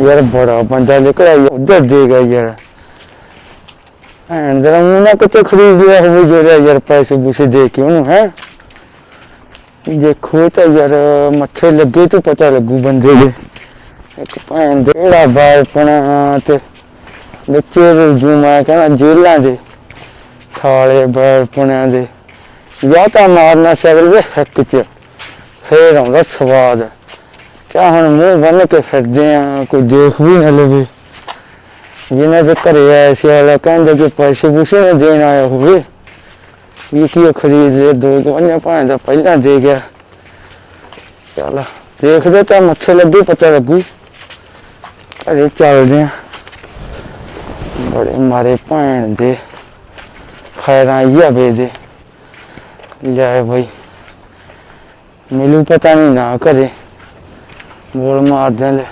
ਯਾਰ ਬੜਾ ਬੰਦਾ ਨਿਕਲਿਆ ਯਾਰ, ਦੇ ਗਿਆ ਯਾਰ। ਐਂ ਜਰਾ ਉਹ ਕਿਤੇ ਖਰੀਦ ਲਿਆ ਹੋਵੇ ਜਿਹੜਾ ਯਾਰ ਪੈਸੇ ਪੂਸੇ ਦੇ ਕੇ ਉਹਨੂੰ ਹੈ? ਦੇਖੋ ਤਾਂ ਯਾਰ ਮੱਥੇ ਲੱਗੇ ਤਾਂ ਪਤਾ ਲੱਗੂ ਬੰਦੇ ਦੇ। ਇੱਕ ਭੈਣ ਦੇ ਜਿਹੜਾ ਬਾਲਪਣਾ ਤੇ ਬੱਚੇ ਰੁਜੂ ਮੈਂ ਕਹਿੰਦਾ ਜੇਲਾਂ ਦੇ ਸਾਲੇ ਬਾਲਪਣਿਆਂ ਦੇ। ਜਾਂ ਤਾਂ ਮਾਰਨਾ ਸ਼ਕਲ ਦੇ ਹੱਕ ਚ ਫੇਰ ਆਉਂਦਾ ਸਵਾਦ। ਕਿਆ ਹੁਣ ਮੂੰਹ ਬੰਨ ਕੇ ਫਿਰਦੇ ਆ, ਕੋਈ ਦੇਖ ਵੀ ਨਾ ਲਵੇ। ਜਿਹਨਾਂ ਦੇ ਘਰੇ ਆਇਆ ਸੀ ਵਾਲਾ ਕਹਿੰਦੇ ਕਿ ਪੈਸੇ ਪੂਸੇ ਨਾ ਦੇਣ ਆਇਆ ਹੋਵੇ। ਇਹ ਕੀ ਖਰੀਦ ਲੈ ਦੋ ਗਵਾਈਆਂ ਭਾਂ ਦਾ ਪਹਿਲਾਂ ਦੇ ਗਿਆ। ਚੱਲ, ਦੇਖਦੇ ਤਾਂ ਮੱਥੇ ਲੱਗੇ, ਪਤਾ ਲੱਗੂ। ਘਰੇ ਚੱਲਦੇ ਆ। ਬੜੇ ਮਾਰੇ ਭੈਣ ਦੇ ਖੈਰਾਂ ਇਹ ਵੇ ਦੇ। ਲੈ ਬਈ ਮਿਲੂ ਪਤਾ ਨਹੀਂ ਨਾ ਕਰੇ। ਬੋਲ ਮਾਰਦੇ ਲੈ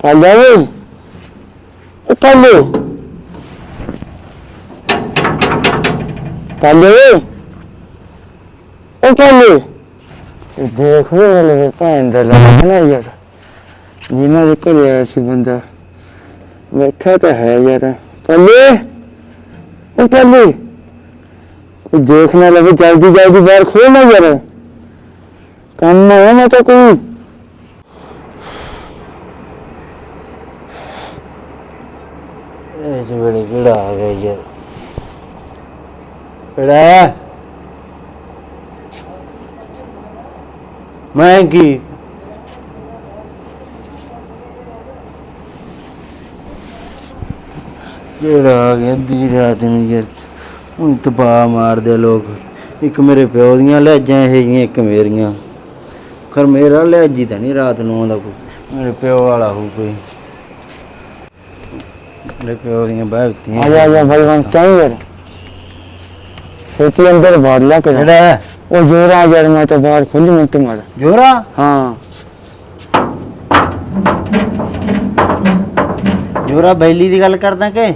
ਪਾਲਿਆ ਵੇ ਉਹ ਪਾਲੇ ਪਾਲੇ ਵੇ ਉਹ ਪਾਲੇ ਇਹ ਦੇਖ ਵੀ ਨਾ ਭੈਣ ਦਾ ਲੱਗ ਨਾ ਯਾਰ ਜਿਨ੍ਹਾਂ ਦੇ ਘਰੇ ਆਇਆ ਸੀ ਬੰਦਾ ਬੈਠਾ ਤਾਂ ਹੈ ਯਾਰ ਪਾਲੇ ਉਹ ਪਾਲੇ ਕੋਈ ਦੇਖ ਨਾ ਲਵੇ ਜਲਦੀ ਜਲਦੀ ਬਾਹਰ ਖੋਲ ਨਾ ਯਾਰ ਕੰਮ ਹੈ ਨਾ ਤਾਂ ਕੋਈ ਇਸ ਵੇਲੇ ਕਿਹੜਾ ਆ ਗਿਆ ਯਾਰ ਕਿਹੜਾ ਹੈ? ਮੈਂ ਕੀ? ਕਿਹੜਾ ਆ ਗਿਆ ਦੀ ਰਾਤ ਨੂੰ ਯਾਰ। ਉਹ ਤਪਾ ਮਾਰਦੇ ਲੋਕ। ਇੱਕ ਮੇਰੇ ਪਿਓ ਦੀਆਂ ਲੈਜਾਂ ਇਹ ਜਿਹੀਆਂ, ਇੱਕ ਮੇਰੀਆਂ। ਖਰ ਮੇਰਾ ਲੈਜੀ ਤਾਂ ਨਹੀਂ ਰਾਤ ਨੂੰ ਆਉਂਦਾ ਕੋਈ। ਮੇਰੇ ਪਿਓ ਵਾਲਾ ਹੋ ਕੋਈ। ਮੇਰੇ ਪਿਓ ਦੀਆਂ ਬਾਹਤੀਆਂ ਆ ਜਾ ਆ ਜਾ ਬਲਵੰਤ ਕਿਉਂ ਯਾਰ ਛੇਤੀ ਅੰਦਰ ਬਾੜ ਲਾ ਕੇ ਕਿਹੜਾ? ਹੈ? ਉਹ ਜੋਰਾ ਯਾਰ ਮੈਂ ਤਾਂ ਬਾਹਰ ਖੁੱਲ ਮਿੰਟ ਮਾਰ ਜੋਰਾ? ਹਾਂ। ਜੋਰਾ ਬੈਲੀ ਦੀ ਗੱਲ ਕਰਦਾ ਕਿ?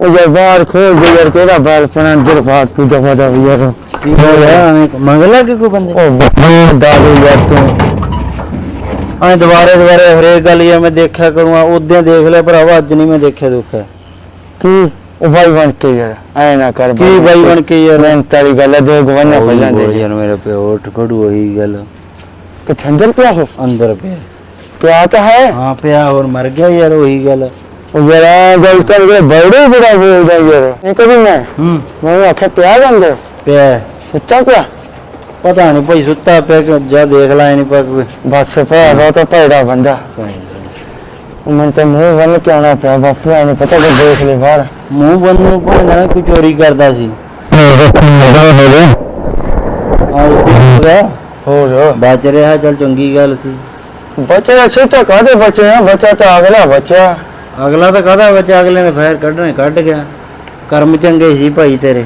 ਉਹ ਯਾਰ ਬਾਹਰ ਖੋਲ ਦੇ ਯਾਰ ਕਿਹੜਾ ਬਾਲਪਣਾ ਅੰਦਰ ਬਾਹਰ ਤੂੰ ਦਫਾ ਦਾ ਯਾਰ। ਕੀ ਹੋਇਆ ਮੰਗ ਲਾ ਕਿ ਕੋਈ ਬੰਦੇ? ਉਹ ਬੱਬੂ ਦਾਰੂ ਯਾਰ ਤੂੰ। ਐ ਦੁਬਾਰੇ ਦੁਬਾਰੇ ਹਰੇਕ ਗੱਲ ਇਹ ਮੈਂ ਦੇਖਿਆ ਕਰੂੰਗਾ ਉਦੋਂ ਦੇਖ ਲਿਆ ਭਰਾਵਾ ਅੱਜ ਨਹੀਂ ਮੈਂ ਦੇਖਿਆ ਦੁੱਖਾ ਕੀ? ਉਹ ਬਾਈ ਬਣ ਕੇ ਯਾਰ ਐ ਨਾ ਕਰ ਕੀ ਬਾਈ ਬਣ ਕੇ ਯਾਰ? ਮੈਂ ਤਾਰੀ ਗੱਲ ਹੈ, ਦੋ ਗਵਾਨਾ ਪਹਿਲਾਂ ਦੇ। ਯਾਰ ਮੇਰੇ ਪਿਓ ਉੱਠ ਖੜੂ ਉਹੀ ਗੱਲ। ਕਿੱਥੇ ਅੰਦਰ ਪਿਆ ਹੋ ਅੰਦਰ ਪਿਆ। ਪਿਆ ਤਾਂ ਹੈ। ਹਾਂ ਪਿਆ ਹੋਰ ਮਰ ਗਿਆ ਯਾਰ ਉਹੀ ਗੱਲ। ਉਹ ਯਾਰ ਗੱਲ ਕਰ ਕੇ ਬੜੇ ਬੜਾ ਬੋਲਦਾ ਯਾਰ। ਇਹ ਕਦੀ ਮੈਂ ਹੂੰ। ਮੈਂ ਆਖਿਆ ਪਿਆ ਅੰਦਰ ਪਿਆ। ਸੁੱਤਾ ਪਿਆ? ਪਤਾ ਨਹੀਂ ਭਾਈ ਸੁੱਤਾ ਪਿਆ ਕਿ ਜਾ ਦੇਖ ਲੈ ਨਹੀਂ ਪਾ ਕੋਈ ਬਸ ਉਹ ਤਾਂ ਭੈੜਾ ਬੰਦਾ। ਮੈਨੂੰ ਤਾਂ ਮੂੰਹ ਵੱਲ ਕੇ ਆਉਣਾ ਪਿਆ ਬਾਪੂ ਐ ਪਤਾ ਕਿ ਦੇਖ ਲੈ ਬਾਹਰ। ਮੂੰਹ ਬੰਦ ਨੂੰ ਭਾਂਦਾ ਨਾ ਕੋਈ ਚੋਰੀ ਕਰਦਾ ਸੀ। ਹੋਰ ਬਚ ਰਿਹਾ ਚੱਲ ਚੰਗੀ ਗੱਲ ਸੀ। ਬੱਚੇ ਅੱਛੇ ਤਾਂ ਕਾਦੇ ਬੱਚੇ ਆ ਬੱਚਾ ਤਾਂ ਅਗਲਾ ਬੱਚਾ ਅਗਲਾ ਤਾਂ ਕਾਹਦਾ ਬੱਚਾ ਅਗਲੇ ਨੇ ਫੇਰ ਕੱਢਣੇ ਕੱਢ ਗਿਆ। ਕਰਮ ਚੰਗੇ ਸੀ ਭਾਈ ਤੇਰੇ।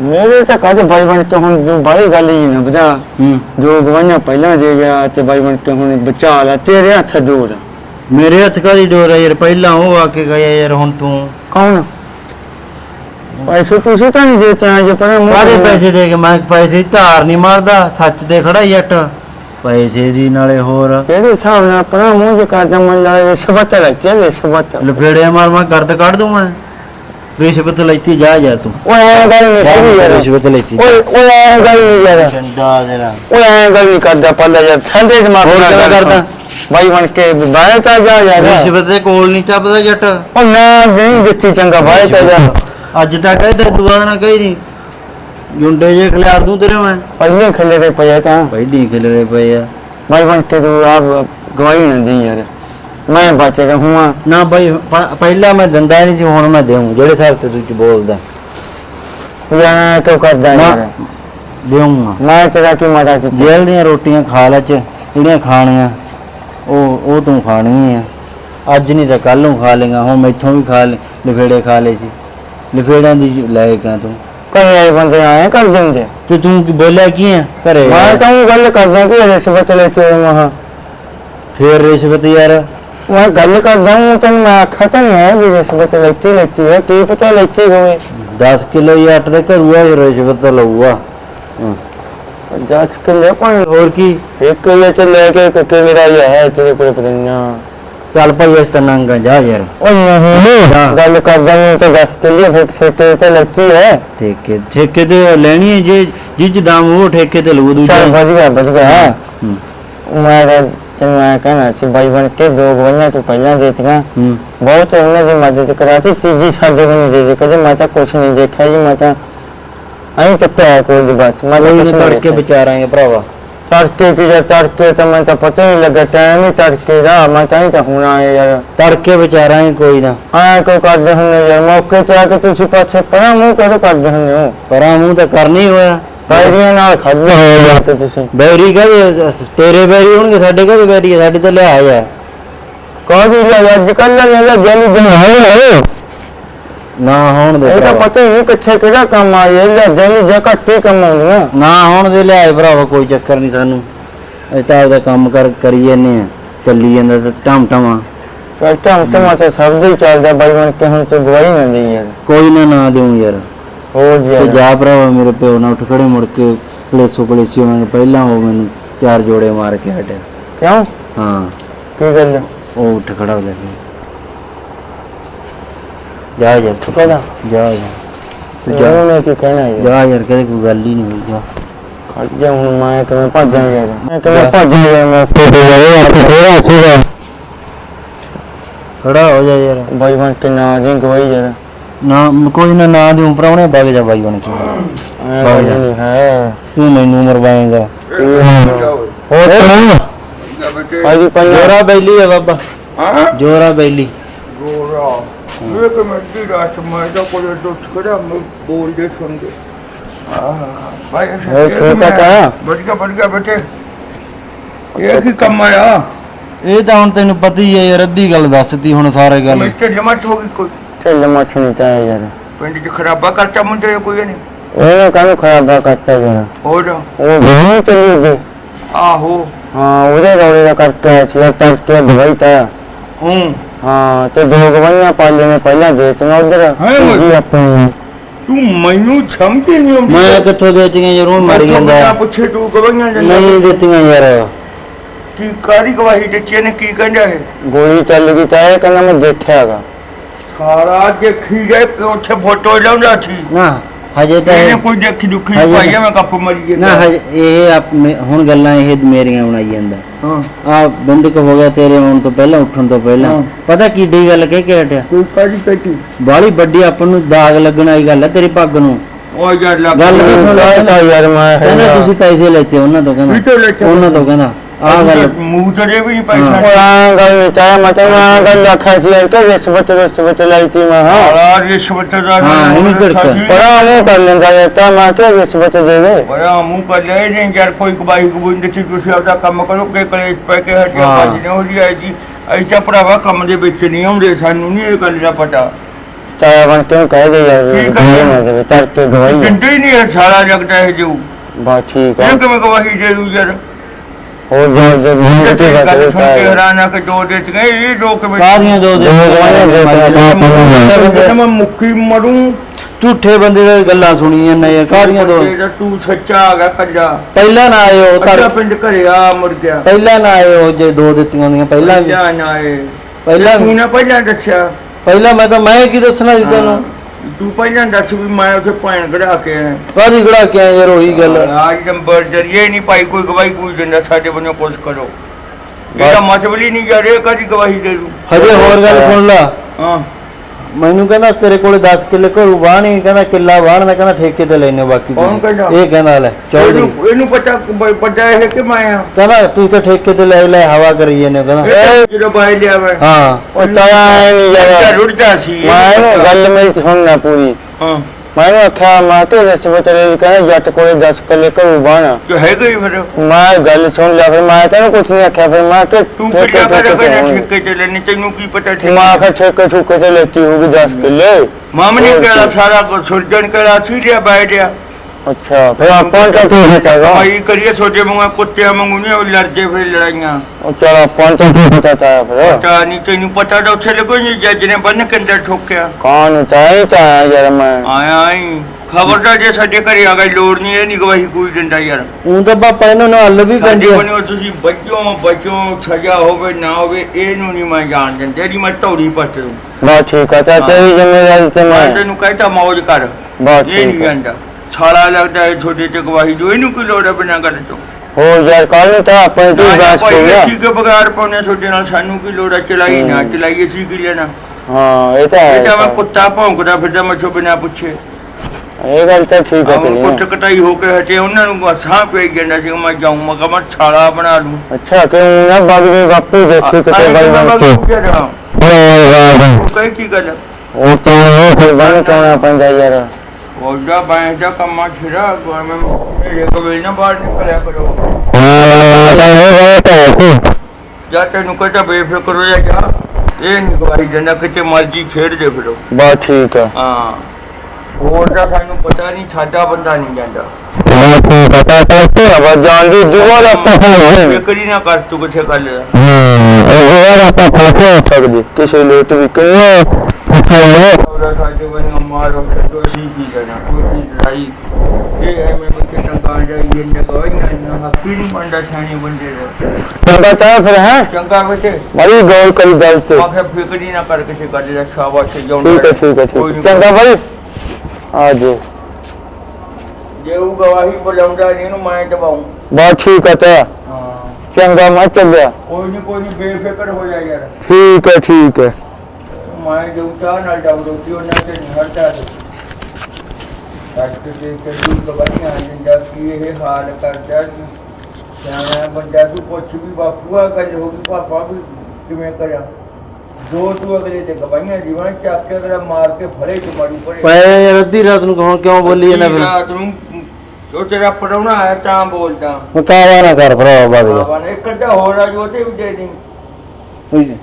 ਮੇਰੇ ਤਾਂ ਕਾਦੇ ਬਾਈ ਬਣ ਕੇ ਹੁਣ ਜੋ ਬਾਈ ਗੱਲ ਹੀ ਨਾ ਬਜਾ ਹੂੰ। ਜੋ ਗਵਾਈਆਂ ਪਹਿਲਾਂ ਦੇ ਗਿਆ ਤੇ ਬਾਈ ਬਣ ਕੇ ਹੁਣ ਬਚਾ ਲੈ ਤੇਰੇ ਹੱਥ ਦੂਰ ਮੇਰੇ ਹੱਥ ਕਾਦੀ ਡੋਰ ਆ ਯਾਰ? ਪਹਿਲਾਂ ਉਹ ਆ ਕੇ ਗਿਆ ਯਾਰ ਹੁਣ ਤੂੰ। ਕੌਣ? ਪੈਸੇ ਪੂਸੇ ਤਾਂ ਨਹੀਂ ਦੇਤਾ ਜੇ ਪਰ ਕਾਦੇ ਪੈਸੇ ਦੇ ਕੇ? ਮੈਂ ਪੈਸੇ ਦੀ ਧਾਰ ਨਹੀਂ ਮਾਰਦਾ ਸੱਚ ਤੇ ਖੜਾ ਜੱਟ। ਪੈਸੇ ਦੀ ਨਾਲੇ ਹੋਰ। ਕਿਹੜੇ ਹਿਸਾਬ ਨਾਲ ਆਪਣਾ ਮੂੰਹ ਜੇ ਮਨ ਲਾਏ ਸਬਤ ਲੈ ਚਲੇ ਸਬਤ। ਲਫੇੜੇ ਮਾਰ ਮੈਂ ਕਰਦ ਕੱਢ ਦੂੰ ਮੈਂ। ਰਿਸ਼ਵਤ ਲੈਤੀ ਜਾ ਯਾਰ ਤੂੰ ਉਹ ਐਂ ਗੱਲ ਨਹੀਂ ਕਰੀ ਯਾਰ ਰਿਸ਼ਵਤ ਲੈਤੀ ਓਏ ਓਏ ਐਂ ਗੱਲ ਨਹੀਂ ਯਾਰ ਚੰਦਾ ਦੇਣਾ ਓਏ ਐਂ ਗੱਲ ਨਹੀਂ ਕਰਦਾ ਪੱਲੇ ਯਾਰ ਠੰਡੇ ਦਿਮਾਗ ਨਾਲ ਗੱਲ ਕਰਦਾ? ਬਾਈ ਬਣ ਕੇ ਬਾਹਰ ਤਾਂ ਜਾ ਯਾਰ ਰਿਸ਼ਵਤ ਦੇ ਕੋਲ ਨਹੀਂ ਚੱਪਦਾ ਜੱਟ ਉਹ ਨਾ ਨਹੀਂ ਦਿੱਤੀ ਚੰਗਾ ਬਾਹਰ ਤਾਂ ਜਾ ਅੱਜ ਤੱਕ ਇਧਰ ਦੁਆ ਨਾ ਕਹੀ ਦੀ ਜੁੰਡੇ ਜੇ ਖਿਲਾਰ ਦੂੰ ਤੇਰੇ ਮੈਂ ਪਹਿਲੇ ਖੱਲੇ ਦੇ ਪਿਆ ਤਾਂ ਪਹਿਲੀ ਖਿਲਰੇ ਪਏ ਆ ਬਾਈ ਬਣ ਕੇ ਤੂੰ ਆਪ ਗਵਾਹੀ ਨਾ ਦੇ ਯਾਰ ਮੈਂ ਬਚੇਗਾ ਹੂੰ। ਨਾ ਪ- ਪਹਿਲਾਂ ਮੈਂ ਦੰਦਾ ਨਹੀਂ ਸੀ ਹੁਣ ਮੈਂ ਦੇਉਂ ਜਿਹੜੇ ਹਿਸਾਬ ਤੇ ਤੂੰ ਬੋਲਦਾ। ਯਾਰ ਕਿਉਂ ਕਰਦਾ ਨਾ ਯਾਰ ਦੇਉਂਗਾ ਮੈਂ ਤੇਰਾ ਕੀ ਮਾੜਾ ਕੀਤਾ? ਜੇਲ੍ਹ ਦੀਆਂ ਰੋਟੀਆਂ ਖਾ ਲੈ ਚ ਜਿਹੜੀਆਂ ਖਾਣੀਆਂ ਉਹ ਉਹ ਤੂੰ ਖਾਣੀਆਂ ਆ। ਅੱਜ ਨਹੀਂ ਤਾਂ ਕੱਲ ਨੂੰ ਖਾ ਲੇਗਾ ਹੁਣ ਮੈਥੋਂ ਵੀ ਖਾ ਲੈ ਲਫੇੜੇ ਖਾ ਲਏ ਸੀ। ਲਫੇੜਾਂ ਦੀ ਲੈ ਗਿਆ ਤੂੰ। ਆਏ ਬੰਦੇ ਆਏ ਕਰ ਦਿੰਦੇ। ਤੇ ਤੂੰ ਕੀ ਬੋਲਿਆ ਕੀ ਆ? ਘਰੇ ਮੈਂ ਤਾਂ ਉਹ ਗੱਲ ਕਰਦਾ ਕਿ ਰਿਸ਼ਵਤ ਲੈ ਤੇ ਮਹਾ ਫੇਰ ਰਿਸ਼ਵਤ ਯਾਰ ਮੈਂ ਗੱਲ ਕਰਦਾ ਹਾਂ ਤੈਨੂੰ ਮੈਂ ਆਖਿਆ ਤਾਂ ਹੈ ਵੀ ਰਿਸ਼ਵਤ ਲੈਤੀ ਲੈਤੀ ਹੈ ਕੀ ਪਤਾ ਲੈਤੀ ਹੋਵੇ। 10 ਕਿਲੋ ਹੀ ਆਟ ਦੇ ਘਰੂ ਆ ਰਿਸ਼ਵਤ ਲਊਗਾ। ਹਾਂ। 10 ਕਿੱਲੇ ਪਾਣੀ ਹੋਰ ਕੀ? ਇੱਕ ਕਿੱਲੇ ਚ ਲੈ ਕੇ ਕੁੱਕੇ ਮੇਰਾ ਹੀ ਹੈ ਤੇਰੇ ਕੋਲ ਪਤੰਨਾ ਚੱਲ ਭਾਈ ਇਸ ਤਾਂ ਨੰਗਾ ਜਾ ਯਾਰ। ਉਹ ਨਹੀਂ। ਗੱਲ ਕਰਦਾ ਮੈਂ ਤਾਂ ਦੱਸ ਕੇ ਲਈ ਫਿਰ ਛੋਟੇ ਤੇ ਲੱਗੀ ਹੈ। ਠੇਕੇ ਠੇਕੇ ਤੇ ਲੈਣੀ ਹੈ ਜੇ ਜਿੱਜ ਦਾਮ ਉਹ ਠੇਕੇ ਤੇ ਲਊ ਦੂਜਾ। ਚੱਲ ਵਧੀਆ ਵਧੀਆ। ਹੂੰ। ਮੈਂ ਤਾਂ ਤੈਨੂੰ ਮੈਂ ਕਹਿਣਾ ਸੀ ਬਾਈ ਬਣ ਕੇ ਦੋ ਗਵਾਈਆਂ ਤੂੰ ਪਹਿਲਾਂ ਦੇਤੀਆਂ। ਹੂੰ। ਬਹੁਤ ਉਹਨਾਂ ਦੀ ਮਦਦ ਕਰਾਤੀ ਤੀਜੀ ਸਾਡੇ ਨਹੀਂ ਦੇ ਦੇ ਕਦੇ ਮੈਂ ਤਾਂ ਕੁਛ ਨਹੀਂ ਦੇਖਿਆ ਜੀ ਮੈਂ ਤਾਂ ਐਂ ਟੱਪਿਆ ਕੋਈ ਦੀ ਬਾਤ ਮੈਂ ਤਾਂ ਕੁਛ ਨਹੀਂ ਤੜਕੇ ਦੇਖਿਆ। ਵਿਚਾਰਾਂਗੇ ਭਰਾਵਾ। ਤੜਕੇ ਕੀ ਜਾਂ ਤੜਕੇ ਤਾਂ ਮੈਂ ਤਾਂ ਪਤਾ ਹੀ ਨਹੀਂ ਲੱਗਾ ਟਾਈਮ ਹੀ ਤੜਕੇ ਦਾ ਮੈਂ ਤਾਂ ਹੀ ਤਾਂ ਹੁਣ ਆਇਆ ਯਾਰ ਤੜਕੇ ਵਿਚਾਰਾਂਗੇ ਕੋਈ ਨਾ। ਆਇਆ ਕਿਉਂ ਕਰਦੇ ਹੁੰਦੇ ਯਾਰ ਮੌਕੇ ਤੇ ਆ ਕੇ ਤੁਸੀਂ ਪਾਛੇ ਪਰਾਂ ਮੂੰਹ ਕਦੋਂ ਕਰਦੇ ਹੁੰਦੇ ਹੋ? ਪਰਾਂ ਮੂੰਹ ਤਾਂ ਕਰਨੀ ਹੋਇਆ। ਬਾਈਆਂ ਨਾਲ ਖੜਦੇ ਹੋਏ ਜਾ ਕੇ ਤੁਸੀਂ। ਬੈਰੀ ਕਹਦੇ ਤੇਰੇ ਬੈਰੀ ਹੋਣਗੇ ਸਾਡੇ ਕਹਦੇ ਬੈਰੀ ਆ? ਸਾਡੇ ਤਾਂ ਲਿਆ ਜਾ। ਕਾਹਦੀ ਲਿਆ ਅੱਜ ਕੱਲ ਨਾ ਜਨ ਜਨ ਹੈ ਨਾ ਹੋਣ ਦੇ ਇਹ ਤਾਂ ਭਰਾਵਾ। ਪਤਾ ਹੀ ਨਹੀਂ ਕਿੱਥੇ ਕਿਹੜਾ ਕੰਮ ਆ ਇਹ ਲੈ ਜਨ ਜਾਂ ਘੱਟੇ ਕੰਮ ਆਉਂਦੀਆਂ। ਨਾ ਹੋਣ ਦੇ ਲਿਆਏ ਭਰਾਵਾ ਕੋਈ ਚੱਕਰ ਨਹੀਂ ਸਾਨੂੰ। ਅਸੀਂ ਤਾਂ ਆਪਦਾ ਕੰਮ ਕਰ ਕਰੀ ਜਾਂਦੇ ਆ ਚੱਲੀ ਜਾਂਦਾ ਤੇ ਟਮ ਟਮਾ ਟਮ ਟਮਾ ਤਾਂ ਦੇ ਹੀ ਚੱਲਦਾ। ਬਾਈ ਬਣ ਕੇ ਹੁਣ ਤੇ ਗਵਾਹੀ ਨਾ ਦੇ ਯਾਰ ਕੋਈ ਨਾ ਨਾ ਦਿਉ ਯਾਰ। ਹੋਰ ਤੇ ਯਾਰ ਜਾ ਭਰਾਵਾ ਮੇਰੇ ਪਿਓ ਨਾਲ ਉੱਠ ਖੜੇ ਮੁੜ ਕੇ ਕਲੇਸੋ ਕਲੇਸੀ ਮੈਂ ਪਹਿਲਾਂ ਉਹ ਮੈਨੂੰ ਚਾਰ ਜੋੜੇ ਮਾਰ ਕੇ ਹਟਿਆ। ਕਿਉਂ? ਹਾਂ। ਕੀ ਗੱਲ ਉਹ ਉੱਠ ਖੜਾ ਹੋ ਗਿਆ ਫਿਰ। ਜਾ ਯਾਰ ਕਹਿੰਦਾ? ਜਾ ਜਾ ਤੂੰ ਜਾ। ਉਹਨੇ ਕੀ ਕਹਿਣਾ ਯਾਰ? ਜਾ ਯਾਰ ਕਦੇ ਕੋਈ ਗੱਲ ਹੀ ਨਹੀਂ ਹੋਈ ਜਾ। ਖੜ ਜਾ ਹੁਣ ਮੈਂ ਕਿਵੇਂ ਭੱਜਾਂ ਯਾਰ? ਮੈਂ ਕਿਵੇਂ ਭੱਜਾਂ ਯਾਰ? ਮੈਂ ਤੇ ਜਾਏ ਆਪੇ ਥੋੜਾ ਸੀਗਾ। ਖੜਾ ਹੋ ਜਾ ਯਾਰ। ਬਾਈ ਬਣ ਕੇ ਨਾ ਦੇ ਗਵਾਹੀ ਯਾਰ। ਨਾ ਮ- ਕੋਈ ਨਾ ਨਾ ਦਿਉ ਪਰਾਉਣੇ ਵਗ ਜਾ ਬਾਈ ਬਣ ਕੇ ਹੈ। ਤੂੰ ਮੈਨੂੰ ਮਰਵਾਏਂਗਾ। ਹੋਰ ਤਾਂ ਭਾਈ ਪੰਨਾ ਜੋਰਾ ਬੈਲੀ ਹੈ ਬਾਬਾ। ਹਾਂ? ਜੋਰਾ ਬੈਲੀ। ਗੋਰਾ ਵੇਖ ਮੈਂ ਦੀ ਰਾਤ ਮੈਂ ਤਾਂ ਕੋਲੇ ਦੁੱਖ ਖੜਾ ਮੈਂ ਬੋਲਦੇ ਸੁਣਦੇ। ਆਹ ਭਾਈ ਆ ਬੜੀਆ ਬੇਟੇ ਇਹ ਕੀ ਕੰਮ ਆਇਆ? ਇਹ ਤਾਂ ਹੁਣ ਤੈਨੂੰ ਪਤਾ ਹੀ ਹੈ ਯਾਰ ਅੱਧੀ ਗੱਲ ਦੱਸਤੀ ਹੁਣ ਸਾਰੇ ਗੱਲ। ਮਿਸਟਰ ਜਮਟ ਹੋ ਗਈ ਕੋਈ। ਚੱਲ ਮੱਛ ਨਹੀਂ ਚਾਹੇ ਯਾਰ। ਪਿੰਡ 'ਚ ਖਰਾਬਾ ਕਰਤਾ ਮੁੰਡੇ ਕੋਈ ਨਹੀਂ ਇਹਨੇ ਕਾਹਨੂੰ ਖਰਾਬਾ ਕਰਤਾ ਯਾਰ। ਹੋਰ? ਉਹ ਚਲੀ ਗਈ ਆਹੋ। ਹਾਂ ਉਹਦੇ ਰੌਲੇ ਦਾ ਕਰਕੇ ਆਇਆ ਸੀ ਯਾਰ ਤੜਕੇ ਦਵਾਈ ਤਾਂ। ਹੂੰ। ਹਾਂ ਤੇ ਦੋ ਗਵਾਈਆਂ ਪਾਲੇ ਨੇ ਪਹਿਲਾਂ ਦੇਤੀਆਂ ਉਧਰ। ਹਾਏ। ਜੀ ਆਪਣੀ ਤੂੰ ਮੈਨੂੰ ਹੀ ਨਹੀਂ ਆਉਂਦੀ। ਮੈਂ ਕਿੱਥੋਂ ਦੇਤੀਆਂ ਯਾਰ ਉਹ ਮਰ ਜਾਂਦਾ। ਬਿਨਾਂ ਪੁੱਛੇ ਤੂੰ ਗਵਾਈਆਂ ਜਾਂਦਾ ਨਹੀਂ ਦਿੱਤੀਆਂ ਯਾਰ। ਕੀ ਕਾਰੀ ਗਵਾਹੀ ਦਿੱਤੀ ਨੇ ਕੀ ਕਹਿੰਦਾ ਹੈ ਗੋਲੀ ਚੱਲ ਗਈ ਤਾਂ ਇਹ ਕਹਿੰਦਾ ਮੈਂ ਦੇਖਿਆਗਾ ਸਾਰਾ ਦੇਖੀ ਗਏ ਕਿ ਉੱਥੇ ਫੋਟੋ ਲਾਉਂਦਾ ਸੀ। ਨਾ ਹਜੇ ਤਾਂ ਇਹਨੇ ਇਹ- ਕੋਈ ਦੇਖੀ ਦੁੱਖੀ ਹਜੇ- ਪਾਈ ਆ ਮੈਂ ਕੱਪ ਮਰੀ ਗਿਆ ਨਾ ਹਜੇ ਇਹ ਆਪ ਮੇ- ਹੁਣ ਗੱਲਾਂ ਇਹ ਮੇਰੀਆਂ ਬਣਾਈ ਜਾਂਦਾ। ਹਾਂ। ਆ ਬੰਦਕ ਹੋ ਗਿਆ ਤੇਰੇ ਆਉਣ ਤੋਂ ਪਹਿਲਾਂ ਉੱਠਣ ਤੋਂ ਪਹਿਲਾਂ। ਹਾਂ। ਪਤਾ ਕਿੱਡੀ ਗੱਲ ਕਹਿ ਕੇ ਹਟਿਆ? ਕੋਈ ਕਾਰੀ ਪੈਟੀ ਬਾਲੀ ਵੱਡੀ ਆਪਾਂ ਨੂੰ ਦਾਗ ਲੱਗਣ ਵਾਲੀ ਗੱਲ ਹੈ ਤੇਰੀ ਪੱਗ ਨੂੰ। ਉਹ ਯਾਰ ਲੱਗ ਗੱਲ ਤਾਂ ਸੁਣ ਲੈ, ਕਹਿੰਦਾ ਯਾਰ ਮੈਂ ਕਹਿੰਦਾ ਤੁਸੀਂ ਪੈਸੇ ਲੈਤੇ ਉਹਨਾਂ ਤੋਂ ਕਹਿੰਦਾ। ਉਹਨਾਂ ਤੋਂ ਕਹਿੰਦਾ। ਆਹ ਗੱਲ। ਮੂੰਹ ਤੇ ਵੀ ਹਾਂ। ਪੈਸਾ ਆਂ ਗੱਲ ਨਹੀਂ ਚਾਹਿਆ ਮੈਂ ਤਾਂ ਆਂ ਗੱਲ ਆਖਿਆ ਸੀ ਕਿ ਰਿਸ਼ਵਤ ਰਿਸ਼ਵਤ ਲਈ ਸੀ ਮੈਂ ਹਾਂ। ਸਾਲਾ ਰਿਸ਼ਵਤ ਦਾ ਹਾਂ, ਇਹਨੂੰ ਝਿੜਕ। ਬੜਾ ਮੂੰਹ ਕਰ ਲੈਂਦਾ ਯਾਰ ਤਾਂ ਮੈਂ ਕਿ ਰਿਸ਼ਵਤ ਦੇ ਦੇ। ਬੜਾ ਮੂੰਹ ਕਰ ਲੈ ਨਹੀਂ ਯਾਰ ਕੋਈ ਕਬਾਈ ਕਬੂਨ ਦਿੱਤੀ ਤੁਸੀਂ ਆਪਦਾ ਕੰਮ ਕਰੋ ਕਿ ਕਲੇ ਪੈ ਕੇ ਹਟਿਆ ਹਾਂ। ਭੱਜ ਨੇ ਹੋ ਜੀ ਆਈ ਜੀ ਐਸਾ ਭਰਾਵਾ ਕੰਮ ਦੇ ਵਿੱਚ ਨਹੀਂ ਆਉਂਦੇ ਸਾਨੂੰ ਨਹੀਂ ਇਹ ਗੱਲ ਦਾ ਪਤਾ। ਚਾਇਆ ਬਣ ਕੇ ਕਹਿ ਦੇ ਯਾਰ ਹੈ। ਦੇਵੇ ਤੜਕੇ ਗਵਾਹੀ ਜਿੰਦੇ ਹੀ ਨਹੀਂ ਇਹ ਸਾਰਾ ਲੱਗਦਾ ਹੈ ਜੋ। ਬਾ ਠੀਕ ਹੈ ਕਿਵੇਂ ਗਵਾਹੀ ਦੇ ਦੂ ਯਾਰ? ਹੋਰ ਗੱਲ ਸੁਣ ਕੇ ਹੈਰਾਨਾ ਕਿ ਦੋ ਦੇ ਗਏ ਇਹ ਦੋ ਦੋ ਦੇ ਦੋ ਦੇ ਮੈਂ ਝੂਠੇ ਬੰਦੇ ਦੀਆਂ ਗੱਲਾਂ ਸੁਣੀ ਜਾਂਦਾ ਯਾਰ ਕਾਦੀਆਂ ਦੋ। ਤੂੰ ਸੱਚਾ ਹੈਗਾ ਕੱਲਾ। ਪਹਿਲਾਂ ਨਾ ਆਇਓ ਪਿੰਡ ਘਰੇ ਆ ਮੁੜ ਗਿਆ। ਪਹਿਲਾਂ ਨਾ ਆਇਓ ਜੇ ਦੋ ਦਿੱਤੀਆਂ ਹੁੰਦੀਆਂ ਪਹਿਲਾਂ ਵੀ। ਨਾ ਏ ਪਹਿਲਾਂ ਤੂੰ ਨਾ ਪਹਿਲਾਂ ਦੱਸਿਆ। ਪਹਿਲਾਂ ਮੈਂ ਤਾਂ ਮੈਂ ਕੀ ਦੱਸਣਾ ਸੀ ਤੈਨੂੰ? ਤੂੰ ਪਹਿਲਾਂ ਦੱਸ ਵੀ ਮੈਂ ਉੱਥੇ ਭੈਣ ਕਢਾ ਕੇ ਆਇਆ। ਕਾਦੀ ਖੜਾ ਕੇ ਆਇਆ ਯਾਰ ਉਹੀ ਗੱਲ ਆਜ ਨੰਬਰ ਜਰੀਏ ਨਹੀਂ ਪਾਈ ਕੋਈ ਗਵਾਹੀ ਕੋਈ ਦਿੰਦਾ ਸਾਡੇ ਵੱਲੋਂ ਕੁਛ ਕਰੋ। ਇਹਦਾ ਮਤਲਬ ਹੀ ਨਹੀਂ ਜਾ ਰਿਹਾ ਕਦੀ ਗਵਾਹੀ ਦੇ ਦੂ ਹਜੇ ਹੋਰ ਗੱਲ ਸੁਣ ਲਾ। ਹਾਂ। ਮੈਨੂੰ ਕਹਿੰਦਾ ਤੇਰੇ ਕੋਲੇ 10 ਕਿੱਲੇ ਘਰੂ ਵਾਹਣੀ ਕਹਿੰਦਾ ਕਿੱਲਾ ਵਾਹਣ ਕਹਿੰਦਾ ਠੇਕੇ ਤੇ ਲੈਣੇ ਬਾਕੀ ਕੌਣ ਤੁਸੀਂ। ਕਹਿੰਦਾ? ਇਹ ਕਹਿੰਦਾ ਲੈ ਚੌਧਰੀ ਇਹਨੂੰ ਇਹਨੂੰ ਪਤਾ ਬ- ਇਹ ਕਿ ਮੈਂ ਆ? ਕਹਿੰਦਾ ਤੂੰ ਤਾਂ ਠੇਕੇ ਤੇ ਲੈ ਲੈ ਹਵਾ ਕਰੀ ਜਾਂਦੇ ਕਹਿੰਦਾ। ਇਹ ਜਦੋਂ ਬਾਈ ਲਿਆ ਮੈਂ ਹਾਂ। ਉਹ ਚਾਇਆ ਨਹੀਂ ਰੁੜਦਾ ਸੀ। ਮੈਂ ਗੱਲ ਮੇਰੀ ਸੁਣਨਾ ਪੂਰੀ। ਹਾਂ। ਮੈਂ ਇਹਨੂੰ ਆਖਿਆ ਮੈਂ ਕਿ ਰਿਸ਼ਵਤ ਲਈ ਕਹਿੰਦਾ ਜੱਟ ਕੋਲੇ 10 ਕਿੱਲੇ ਘਰੋਂ ਬਾਣਾ ਕਿ ਹੈ ਗਈ ਫਿਰ ਮੈਂ ਗੱਲ ਸੁਣ ਲਿਆ ਫਿਰ ਮੈਂ ਤੈਨੂੰ ਕੁਛ ਨਹੀਂ ਆਖਿਆ ਫਿਰ ਮੈਂ ਕਿ ਤੂੰ ਠੇਕੇ ਕਿੱਦਾਂ ਕਰ ਠੇਕੇ। ਠੇਕੇ ਤੇ ਲੈਣੀ ਤੈਨੂੰ ਕੀ ਪਤਾ ਮੈਂ ਆਖਿਆ ਠੇਕੇ ਠੁਕੇ ਤੇ ਲੈਤੀ ਹੋਊਗੀ 10 ਕਿੱਲੇ ਮਾਮਨੇ ਕਿਹੜਾ? ਸਾਰਾ ਕੁਝ ਸੁਰਜਣ ਕਰਾ ਸੀ ਲਿਆ ਬੈਠ ਗਿਆ ਅੱਛਾ ਫਿਰ ਆਪਾਂ ਤਾਂ ਠੀਕ ਚਾਹੀਦਾ ਭਾਈ ਕਰੀਏ ਸੋਚੇ ਮੰਗਾ ਕੁੱਤਿਆਂ ਵਾਂਗੂ ਨਹੀਂ ਉਹ ਲੜਦੇ ਫਿਰ ਲੜਾਈਆਂ। ਉਹ ਚਲ ਆਪਾਂ ਤਾਂ ਠੀਕ ਚਾਹੀਦਾ ਫਿਰ। ਪਤਾ ਨਹੀਂ ਤੈਨੂੰ ਪਤਾ ਤਾਂ ਉੱਥੇ ਲੱਗੋ ਨਹੀਂ ਜੱਜ ਨੇ ਬੰਨ ਕੇ ਅੰਦਰ ਠੋਕਿਆ। ਕੌਣ ਚਾਹੀ ਚਾਹਿਆ ਯਾਰ ਮੈਂ। ਆਇਆ ਆਈ। ਖਬਰਦਾਰ ਜੇ ਸਾਡੇ ਘਰੇ ਆ ਗਈ ਲੋੜ ਨਹੀਂ ਇਹ ਨਹੀਂ ਗਵਾਹੀ ਕੋਈ ਦਿੰਦਾ ਯਾਰ। ਉਹ ਤਾਂ ਪਾਪਾ ਇਹਨਾਂ ਨੂੰ ਹੱਲ ਵੀ ਸਾਡੇ ਪੈਂਦੀ ਆ ਕੋਲੋਂ ਤੁਸੀਂ ਬੱਚੋ ਬੱਚੋ ਸਜ਼ਾ ਹੋਵੇ ਨਾ ਹੋਵੇ ਇਹਨੂੰ ਨਹੀਂ ਮੈਂ ਜਾਣ ਦਿੰਦਾ ਮੈਂ ਧੌੜੀ ਪੱਟ ਦੂੰ। ਬਹੁਤ ਠੀਕ ਆ ਚਾਚਾ ਜੀ ਜ਼ਿੰਮੇਵਾਰੀ ਤੇ ਮੈਂ ਮੈਂ ਤੈਨੂੰ ਕਹਿੰਦਾ ਮੌਜ ਕਰ। ਇਹ ਨਹੀਂ ਠੀਕ ਆ ਜਾਂਦਾ ਛਾਲਾ ਲੱਗਦਾ ਹੈ ਛੋਟੇ ਤੇ ਗਵਾਹੀ ਜੋ ਇਹਨੂੰ ਕੀ ਲੋੜ ਹੈ ਬਿਨਾਂ ਗੱਲ ਤੋਂ। ਹੋਰ ਯਾਰ ਕੱਲ ਨੂੰ ਤਾਂ ਆਪਾਂ ਦੀ ਬਾਸ ਹੋ ਗਿਆ ਠੀਕ ਬਗਾੜ ਪਾਉਣੇ ਛੋਟੇ ਨਾਲ? ਸਾਨੂੰ ਕੀ ਲੋੜ ਹੈ? ਚਲਾਈ ਨਾ ਚਲਾਈਏ ਸੀ ਕੀ ਲੈਣਾ? ਹਾਂ ਇਹ ਤਾਂ ਇਹ ਤਾਂ ਮੈਂ ਹੈ ਕੁੱਤਾ ਭੌਂਕਦਾ ਫਿਰਦਾ ਮੈਥੋਂ ਬਿਨਾਂ ਪੁੱਛੇ। ਇਹ ਗੱਲ ਤਾਂ ਠੀਕ ਆਹ ਤੇਰੀ। ਕੁੱਟ ਕਟਾਈ ਹੋ ਕੇ ਹਟੇ ਉਹਨਾਂ ਨੂੰ ਸਾਹ ਪਈ ਜਾਂਦਾ ਸੀ ਮੈਂ ਜਾਊਂ ਮੈਂ ਕਹਾਂ ਛਾਲਾ ਬਣਾ ਲੂੰ। ਅੱਛਾ ਕਿ ਨਾ ਬਾਬੂ ਜੀ ਬਾਪੂ ਦੇਖੀ ਕਿਤੇ ਬਾਈ ਬਣ ਕੇ। ਉਹ ਕੀ ਗੱਲ? ਤਾਂ ਉਹ ਫਿਰ ਬਣ ਕੇ ਆਉਣਾ ਪੈਂਦਾ ਯਾਰ। ਉਹਦਾ ਬਾਈ ਦਾ ਕੰਮਾ ਛਿੜਾ ਮੈਂ ਮੇਰੇ ਕੋਲ ਨਾ ਬਾਹਰ ਨਿਕਲਿਆ ਕਰੋ। ਜਾਂ ਤੈਨੂੰ ਕਹਿੰਦਾ ਬੇਫਿਕਰ ਹੋ ਜਾ ਜਾ ਇਹ ਨਹੀਂ ਗਵਾਈ ਜਨਾ ਕਿਤੇ ਮਰਜ਼ੀ ਖੇਡ ਦੇ ਫਿਰੋ। ਬਹੁਤ ਠੀਕ ਆ। ਹਾਂ। ਹੋਰ ਦਾ ਸਾਨੂੰ ਪਤਾ ਨਹੀਂ ਸਾਡਾ ਬੰਦਾ ਨਹੀਂ ਜਾਂਦਾ। ਪਤਾ ਤਾਂ ਕਿ ਆਵਾ ਜਾਣ ਦੀ ਦੁਆ ਦਾ ਪਤਾ ਨਹੀਂ ਫਿਕਰੀ ਨਾ ਕਰ ਤੂੰ ਕਿਸੇ ਗੱਲ ਦਾ। ਉਹ ਯਾਰ ਆਪਾਂ ਪਹੁੰਚ ਸਕਦੇ। ਕਿਸੇ ਲੋਟ ਵੀ ਕਿੰਨੇ ਉਹਦਾ ਸਾਡੇ ਬੰਨ ਮਾਰ ਹੋ ਕੇ ਕੋਈ ਕੀ ਜਾਣਾ ਕੋਈ ਲੜਾਈ ਇਹ ਐਵੇਂ ਬੱਚੇ ਟੰਗਾ ਜਾਈ ਇਹ ਗਵਾਈ ਨਾ ਹੱਕੀ ਨਹੀਂ ਬੰਦਾ ਛਾਣੀ ਬੰਦੇ ਦਾ। ਚੰਗਾ ਤਾਂ ਫਿਰ ਹੈ? ਚੰਗਾ ਬੇਟੇ ਬੜੀ ਗੌਰ ਕਰੀ ਗੱਲ ਤੇ। ਆਖੇ ਫਿਕਰੀ ਨਾ ਕਰ ਕਿਸੇ ਗੱਲ ਦਾ ਸ਼ਾਬਾਸ਼ ਜਾਉਂ ਠੀਕ ਹੈ ਠੀਕ ਹੈ ਠੀਕ ਹੈ। ਚੰਗਾ ਭਾਈ ਆ ਜੀ ਜੇ ਉਹ ਗਵਾਹੀ ਬੁਲਾਉਂਦਾ ਨਹੀਂ ਇਹਨੂੰ ਮੈਂ ਦਵਾਉਂ ਬਹੁਤ ਠੀਕ ਹੈ ਤਾਂ ਹਾਂ। ਚੰਗਾ ਮੈਂ ਚੱਲਿਆ। ਕੋਈ ਨਹੀਂ ਕੋਈ ਨਹੀਂ ਬੇਫਿਕਰ ਹੋ ਜਾ ਯਾਰ। ਠੀਕ ਹੈ ਠੀਕ ਹੈ। ਮੈਂ ਜੋ ਚਾਹ ਨਾਲ ਜਾਉਂ ਰੋਟੀ ਉਹਨਾਂ ਤੇ ਨਹੀਂ ਹਟਦਾ ਅੱਜ ਤੇ ਤੇ ਤੂੰ ਗਵਾਹੀਆਂ ਜਿੰਦਾ ਕੀ ਇਹ ਹਾਲ ਕਰਦਾ ਸੀ। ਸਿਆਣਾ ਬੰਦਾ ਤੂੰ ਪੁੱਛ ਵੀ ਬਾਪੂ ਆ ਗੱਲ ਹੋ ਗਈ ਪਾਪਾ ਵੀ ਕਿਵੇਂ ਕਰਾਂ? ਜੋ ਤੂੰ ਅਗਲੇ ਤੇ ਗਵਾਹੀਆਂ ਜੀਵਨ ਚੱਕ ਕੇ ਅਗਲਾ ਮਾਰ ਕੇ ਫੜੇ ਚ ਮਾਰੀ ਪੜੇ ਪਏ ਅੱਧੀ ਰਾਤ ਨੂੰ ਕੌਣ ਕਿਉਂ ਬੋਲੀ ਜਾਂਦਾ ਫਿਰ ਰਾਤ ਨੂੰ ਉਹ ਤੇਰਾ ਪੜਾਉਣਾ ਆਇਆ ਤਾਂ ਬੋਲਦਾ। ਮਕਾਵਾ ਨਾ ਕਰ ਭਰਾ ਬਾਬੇ ਬਾਬਾ ਨੇ ਕੱਢਾ ਹੋਰ ਆ ਜੋ ਤੇ ਵੀ ਦੇ ਦੀ ਦਾ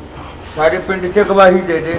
ਸਾਡੇ ਪਿੰਡ 'ਚ ਗਵਾਹੀ ਦੇ ਦੇ।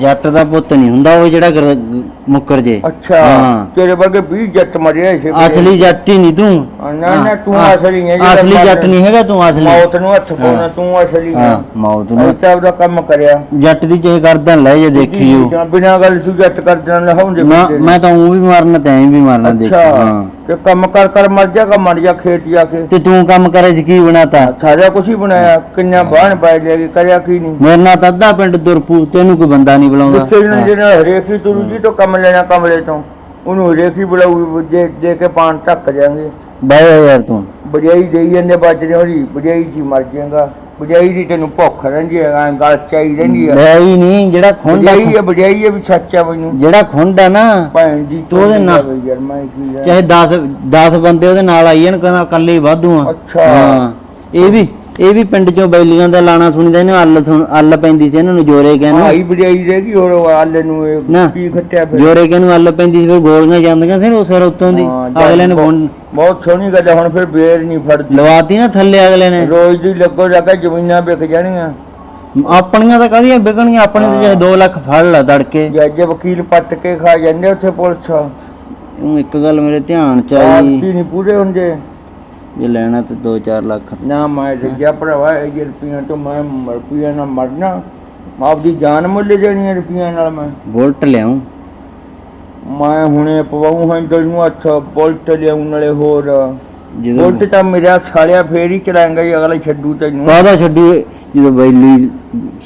ਜੱਟ ਦਾ ਪੁੱਤ ਨਹੀਂ ਹੁੰਦਾ ਉਹ ਜਿਹੜਾ ਗਰ- ਮੁੱਕਰ ਜੇ। ਅੱਛਾ ਹਾਂ। ਤੇਰੇ ਵਰਗੇ 20 ਜੱਟ ਮਰਿਆ ਸੀ। ਅਸਲੀ ਜੱਟ ਹੀ ਨਹੀਂ ਤੂੰ। ਨਾ, ਨਾ, ਤੂੰ ਹਾਂ, ਅਸਲੀ ਹੈ ਜਿਹੜਾ ਅਸਲੀ ਜੱਟ ਮਰ- ਨਹੀਂ ਹੈਗਾ ਤੂੰ ਅਸਲੀ। ਮੌਤ ਨੂੰ ਹੱਥ ਪਾਉਣਾ ਹਾਂ। ਤੂੰ ਅਸਲੀ ਹੈ ਹਾਂ। ਮੌਤ ਉਹ ਨੂੰ ਉਹਦਾ ਕੰਮ ਕਰਿਆ। ਜੱਟ ਦੀ ਚਾਹੇ ਕਰਦਨ ਲੈ ਜੇ ਦੇਖੀਓ ਜਾਂ ਬਿਨਾਂ ਗੱਲ ਤੂੰ ਜੱਟ ਕਰ ਦੇਣਾ ਲਹਾਉਂਦੇ ਮੈਂ ਮੈਂ ਤਾਂ ਉਹ ਵੀ ਮਾਰਨਾ ਤੇ ਐਂ ਵੀ ਮਾਰਨਾ ਦੇਖ ਅੱਛਾ ਹਾਂ। ਤੇ ਕੰਮ ਕਰ ਕਰ ਮਰ ਜਾਗਾ ਮਰ ਜਾ ਖੇਤ ਜਾ ਕੇ। ਤੇ ਤੂੰ ਕੰਮ ਕਰੇ ਸੀ ਕੀ ਬਣਾਤਾ? ਸਾਰਾ ਕੁਝ ਹੀ ਬਣਾਇਆ ਕਿੰਨਾ ਬਾਣ ਪਾਇ ਲਿਆ ਕਰਿਆ ਕੀ ਨਹੀਂ। ਮੇਰੇ ਨਾਲ ਤਾਂ ਅੱਧਾ ਪਿੰਡ ਦੁਰਪੂ ਤੈਨੂੰ ਕੋਈ ਬੰਦਾ ਨਹੀਂ ਬੁਲਾਉਂਦਾ। ਜਿੱਥੇ ਹਾਂ। ਜਿਹੜਾ ਹਰੇਕ ਹੀ ਤੁਰੂ ਜੀ ਤੋਂ ਕੰਮ ਲੈਣਾ ਕਮਲੇ ਤੋਂ ਉਹਨੂੰ ਹਰੇਕ ਹੀ ਬੁਲਾਊ ਦੇ ਦੇ ਕੇ ਪਾਣ ਧੱਕ ਜਾਾਂਗੇ ਜਾ ਯਾਰ ਤੂੰ। ਬਜਾਈ ਦੇਈ ਜਾਂਦੇ ਬਾਜਰੇ ਹੋਰੀ ਬਜਾਈ ਜੀ ਮਰ ਜਾਏਗਾ। ਬਜਾਈ ਦੀ ਤੈਨੂੰ ਭੁੱਖ ਰਹਿੰਦੀ ਹੈ ਗੱਲ ਚਾਈ ਰਹਿੰਦੀ ਹੈ। ਹੀ ਨਹੀਂ ਜਿਹੜਾ ਖੁੰਡ ਬਜਾਈ ਹੈ ਬਜਾਈ ਹੈ ਵੀ ਸੱਚਾ ਮੈਨੂੰ। ਜਿਹੜਾ ਖੁੰਡ ਆ ਨਾ ਭੈਣ ਜੀ ਤੂੰ ਉਹਦੇ ਨਾਲ-। ਚਾਹੇ 10 10 ਬੰਦੇ ਉਹਦੇ ਨਾਲ ਆਈ ਜਾਣ ਕਹਿੰਦਾ ਇਕੱਲੇ ਹੀ ਵਾਧੂ ਆ। ਅੱਛਾ। ਹਾਂ। ਇਹ ਵੀ ਇਹ ਵੀ ਪਿੰਡ ਚੋਂ ਬੈਲੀਆਂ ਦਾ ਲਾਣਾ ਸੁਣੀਦਾ ਇਹਨੂੰ ਅੱਲ ਸੁਣ ਅੱਲ ਪੈਂਦੀ ਸੀ ਇਹਨਾਂ ਨੂੰ ਜੋਰੇ ਕਹਿੰਦੇ ਆਈ ਬਜਾਈ ਰਹੇਗੀ ਹੋਰ ਆਲੇ ਨੂੰ ਨਾ। ਇਹ ਕੀ ਖੱਟਿਆ ਫਿਰ? ਜੋਰੇ ਕਹਿੰਨੂੰ ਅੱਲ ਪੈਂਦੀ ਸੀ ਫਿਰ ਗੋਲੀਆਂ ਜਾਂਦੀਆਂ ਸੀ ਉਹ ਸਿਰ ਉੱਤੋਂ ਦੀ ਹਾਂ, ਅਗਲੇ ਨੇ ਗੁੰਨ ਬਹੁਤ ਸੋਹਣੀ ਗੱਲ ਹੈ, ਹੁਣ ਫਿਰ ਬੇਰ ਨਹੀਂ ਫੜਦੀ। ਲਵਾਤੀ ਨਾ ਥੱਲੇ ਅਗਲੇ ਨੇ। ਰੋਜ਼ ਦੀ ਲੱਗੋ ਲੱਗਾ ਜ਼ਮੀਨਾਂ ਵਿਕ ਜਾਣੀਆਂ। ਆਪਣੀਆਂ ਤਾਂ ਕਾਹਦੀਆਂ ਵਿਕਣਗੀਆਂ ਆਪਣੇ ਤਾਂ ਚਾਹੇ 2 ਲੱਖ ਫੜ ਲਾ ਤੜਕੇ। ਜੇ ਅੱਜ ਵਕੀਲ ਪੱਟ ਕੇ ਖਾ ਜਾਂਦੇ ਉੱਥੇ ਪੁਲਿਸ। ਉਹ ਇੱਕ ਗੱਲ ਮੇਰੇ ਧਿਆਨ ਚ ਆਈ। ਆਰਤੀ ਨਹੀਂ ਪੂਰੇ ਹੁੰਦੇ। ਜੇ ਲੈਣਾ ਤੇ 2-4 ਲੱਖ। ਨਾ ਮੈਂ ਰੱਜਿਆ ਭਰਾਵਾ ਇਹ ਰੁਪਈਆਂ ਤੋਂ ਮੈਂ ਰੁਪਈਆ ਨਾਲ ਮਰਨਾ। ਆਪਦੀ ਜਾਨ ਮੁੱਲ ਦੇਣੀ ਹੈ ਰੁਪਈਆਂ ਨਾਲ ਮੈਂ। ਬੁਲਟ ਲਿਆਉਂ। ਮੈਂ ਹੁਣੇ ਪਵਾਉਂ ਹੈਂਡਲ ਨੂੰ ਹੱਥ ਬੁਲਟ ਲਿਆਉਣ ਨਾਲੇ ਹੋਰ। ਜਦੋਂ ਬੁਲਟ ਤਾਂ ਮੇਰਾ ਸਾਲਿਆ ਫੇਰ ਹੀ ਚਲਾਏਗਾ ਜੀ ਅਗਲਾ ਛੱਡੂ ਤੈਨੂੰ। ਕਾਹਦਾ ਛੱਡੂ ਜਦੋਂ ਬੈਲੀ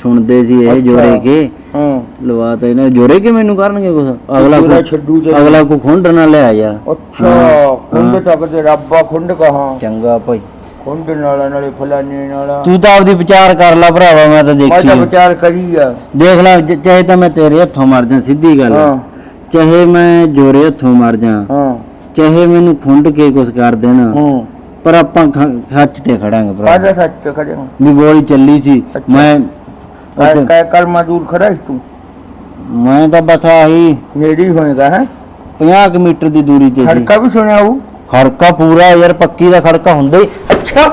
ਸੁਣਦੇ ਸੀ ਇਹ। ਜੋਰੇ ਕੇ। ਹਾਂ। ਲਵਾ ਤਾਂ ਇਹਨਾਂ ਜੋਰੇ ਕੇ ਮੈਨੂੰ ਕਰਨਗੇ ਕੁਛ? ਅਗਲਾ ਕੋ ਛੱਡੂ ਅਗਲਾ ਕੋ ਖੁੰਡ ਨਾ ਲੈ ਆ ਜਾ ਅੱਛਾ। ਹਾਂ। ਖੁੰਡ ਤੱਕ ਤੇ ਰੱਬਾ ਖੁੰਡ ਕਹਾ। ਚੰਗਾ ਭਾਈ। ਖੁੰਡ ਨਾਲ ਨਾਲੇ ਫਲਾਣੇ ਨਾਲ। ਤੂੰ ਤਾਂ ਆਪਦੀ ਵਿਚਾਰ ਕਰ ਲੈ ਭਰਾਵਾ ਮੈਂ ਤਾਂ ਮੈਂ ਤਾਂ ਦੇਖੀ। ਵਿਚਾਰ ਕਰੀ ਆ। ਦੇਖ ਲੈ ਚਾਹੇ ਤਾਂ ਮੈਂ ਤੇਰੇ ਹੱਥੋਂ ਮਰ ਜਾ ਸਿੱਧੀ ਗੱਲ ਚਾਹੇ ਮੈਂ ਜੋਰੇ ਹੱਥੋਂ ਮਰ ਜਾ। ਹਾਂ। ਚਾਹੇ ਮੈਨੂੰ ਖੁੰਡ ਕੇ ਕੁਛ ਕਰ ਦੇਣ। ਹੂੰ। ਪਰ ਆਪਾਂ ਖੱਚ ਤੇ ਖੜਾਂਗੇ ਭਰਾ ਸੱਚ ਖੜੇ ਹੋ ਵੀ ਗੋਲੀ ਚੱਲੀ ਸੀ। ਮੈਂ ਕਾਹ ਕਲਮਾ ਦੂਰ ਖੜਾ ਤੂੰ। ਮੈਂ ਤਾਂ ਬਸ ਆਹੀ ਹੀ ਹੋਏਗਾ ਹੈ? 50 ਕੁ ਮੀਟਰ ਦੀ ਦੂਰੀ ਤੇ ਸੀ ਖੜਕਾ ਵੀ ਸੁਣਿਆ ਉਹ ਖੜਕਾ ਪੂਰਾ ਯਾਰ ਪੱਕੀ ਦਾ ਖੜਕਾ ਹੁੰਦਾ ਹੀ। ਅੱਛਾ।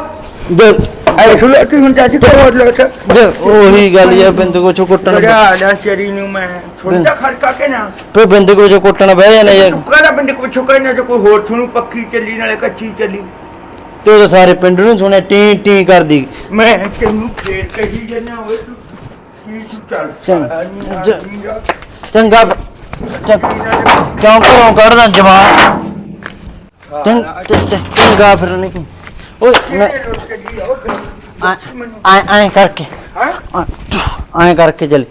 ਜੇ ਐ ਸੁਣਿਆ ਤੂੰ ਹੁਣ ਚਾਚੀ ਕੋ ਹੋਰ ਲੋਟ ਜੇ ਉਹੀ ਗੱਲ ਯਾਰ ਬਿੰਦ ਕੋ ਚੋ ਕੁੱਟਣ ਬੜਾ ਨਾ ਚਰੀ ਨੂੰ ਮੈਂ ਸੁਣਦਾ ਖੜਕਾ ਕੇ ਨਾ। ਪੇ ਬਿੰਦ ਕੋ ਚੋ ਕੁੱਟਣ ਬਹਿ ਜਾਣਾ ਯਾਰ। ਤੂੰ ਕਹਦਾ ਬੰਦੇ ਕੋ ਛੁਕਾ ਨਾ ਤੇ ਕੋਈ ਹੋਰ ਤੁਹਾਨੂੰ ਪੱਕੀ ਚੱਲੀ ਨਾਲੇ ਕੱਚੀ ਚੱਲੀ। ਤੇ ਉਹ ਸਾਰੇ ਪਿੰਡ ਨੂੰ ਸੁਣਿਆ ਟੀ ਟੀ ਕਰਦੀ। ਮੈਂ ਤੈਨੂੰ ਫੇਰ ਕਹੀ ਜਨਾ ਹੋਏ ਤੂੰ ਕੀ ਤੂੰ ਚੱਲ। ਚੰਗਾ। ਕਿਉਂ ਘਰੋਂ ਕੱਢਦਾ ਜਵਾਨ? ਚੰਗ ਚੰਗਾ ਫਿਰ ਨਹੀਂ ਓਏ ਮੈਂ ਆਏ ਆਏ ਕਰਕੇ। ਆਏ ਕਰਕੇ ਚੱਲ।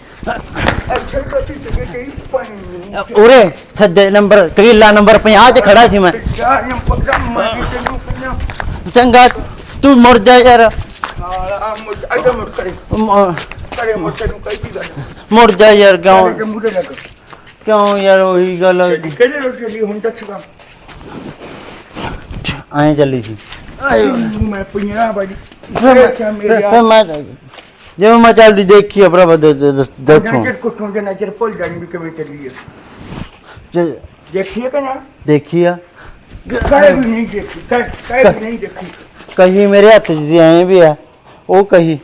ਉਰੇ ਸੱਜੇ ਨੰਬਰ ਤਰੀਲਾ ਨੰਬਰ 50 ਚ ਖੜਾ ਸੀ ਮੈਂ। ਚੰਗਾ ਤੂੰ ਮੁੜ ਜਾ ਯਾਰ। ਮੁੜ ਜਾ ਯਾਰ ਕਿਉਂ ਕਿਉਂ ਯਾਰ ਉਹੀ ਗੱਲ? ਕਿਹੜੇ ਰੋਡ ਚੱਲੀ ਹੁਣ ਤੱਕ ਸੀਗਾ ਐਂ ਚੱਲੀ ਸੀ। ਮੈਂ ਪੁੰਨਿਆ ਬਾਜੀ ਫਿਰ ਅੱਛਾ ਮੈਂ- ਮੇਰੀ ਫਿਰ ਮੈਂ ਜਿਵੇਂ ਮੈਂ ਚੱਲਦੀ ਦੇਖੀ ਆ ਭਰਾਵਾ ਦੇ- ਦੇ- ਦੇ- ਦੇਖੋ। ਨਜ਼ਰ ਕੁੱਟੋਂ ਦੇ ਨਜ਼ਰ ਭੁੱਲ ਜਾਣੀ ਵੀ ਕਿਵੇਂ ਚੱਲੀ ਹੈ ਜੇ ਦੇਖੀਏ ਕਿ ਨਾ? ਦੇਖੀ ਆ। ਕਾਹੇ ਵੀ ਨਹੀਂ ਦੇਖੀ ਕਾਹੇ ਵੀ ਨਹੀਂ ਦੇਖੀ। ਕਹੀ ਮੇਰੇ ਹੱਥ 'ਚ ਐਂ ਵੀ ਆ। ਉਹ ਕਹੀ।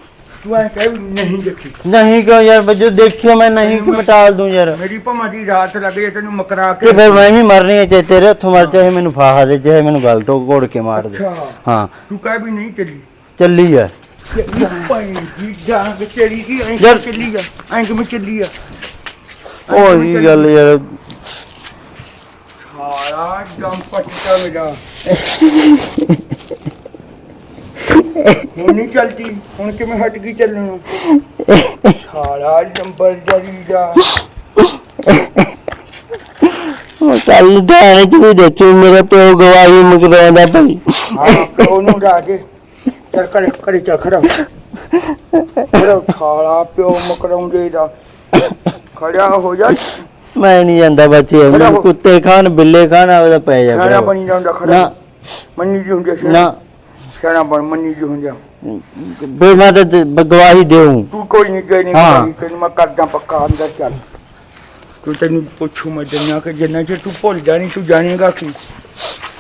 ਤੂੰ ਐ ਕਾਹੇ ਵੀ ਨਹੀਂ ਦੇਖੀ। ਨਹੀਂ ਕਿਉਂ ਯਾਰ ਬੱਜੋ ਦੇਖਿਓ ਮੈਂ ਨਹੀਂ ਕਿ ਮਟਾਲ ਦੂੰ ਯਾਰ। ਮੇਰੀ ਭਮਾ ਦੀ ਰਾਤ ਲੱਗ ਗਈ ਤੈਨੂੰ ਮਕਰਾ ਕੇ ਤੇ ਫਿਰ ਮੈਂ ਵੀ ਮਰਨੀ ਹੈ ਚਾਹੇ ਤੇਰੇ ਹੱਥੋਂ ਮਰ ਚਾਹੇ ਮੈਨੂੰ ਫਾਹਾ ਦੇ ਚਾਹੇ ਮੈਨੂੰ ਗਲ ਤੋਂ ਘੋੜ ਕੇ ਮਾਰ ਦੇ। ਅੱਛਾ। ਹਾਂ। ਤੂੰ ਕਾਹੇ ਵੀ ਨਹੀਂ ਚੱਲੀ ਚੱਲੀ ਆ। ਭਾਈ ਜੀ ਜਾਗ ਤੇਰੀ ਕੀ ਐਂ ਯਾਰ- ਚੱਲੀ ਆ? ਐਂ ਕਿਵੇਂ ਚੱਲੀ ਆ? ਉਹੀ ਗੱਲ ਯਾਰ। ਹਾਰਾ ਦਮ ਪੱਟਾ ਮੇਰਾ। ਹੁਣ ਨਹੀਂ ਚਲਦੀ ਹੁਣ ਕਿਵੇਂ ਹਟ ਗਈ ਚੱਲਣ ਹਾਰਾ ਨੰਬਰ ਜਰੀ ਜਾ ਉਹ ਚੱਲ ਧਿਆਨ ਚ ਵੀ ਦੇਖੀ ਮੇਰੇ ਪਿਓ ਗਵਾਹੀ ਮੁਕਰਾਉਂਦਾ ਭਾਈ। ਹਾਂ ਪਿਓ ਨੂੰ ਡਾ ਕੇ ਚੱਲ ਕਰੇ ਕਰੇ ਚੱਲ ਖੜਾ ਖੜਾ ਖਾਲਾ ਪਿਓ ਮਕਰਾਉਂਦੇ ਦਾ। ਖੜਾ ਹੋ ਜਾ। ਮੈਂ ਨਹੀਂ ਜਾਂਦਾ ਬੱਚੇ ਖੜਾ ਹੋ। ਕੁੱਤੇ ਖਾਣ ਬਿੱਲੇ ਖਾਣ ਆਪਦਾ ਪੈ ਜਾ ਭਰਾ। ਬਣੀ ਜਾਂਦਾ ਖੜਾ। ਮੰਨੀ ਜੀ ਹੁੰਦੇ ਨਾ। ਸਿਆਣਾ ਬਣ ਮੰਨੀ ਜੀ ਹੁੰਦੇ ਫਿਰ ਮੈਂ ਤਾਂ ਤੇ ਬ- ਗਵਾਹੀ ਦੇਉਂ ਤੂੰ ਕੋਈ ਨਹੀਂ ਗਈ ਨਹੀਂ ਹਾਂ। ਤੈਨੂੰ ਮੈਂ ਕਰਦਾ ਪੱਕਾ ਅੰਦਰ ਚੱਲ। ਤੂੰ ਤੈਨੂੰ ਪੁੱਛੂ ਮੈਂ ਜੰਨਾ ਕਿ ਜਿੰਨਾ ਚਿਰ ਤੂੰ ਭੁੱਲ ਜਾਣੀ ਤੂੰ ਜਾਣੇਗਾ ਕੀ?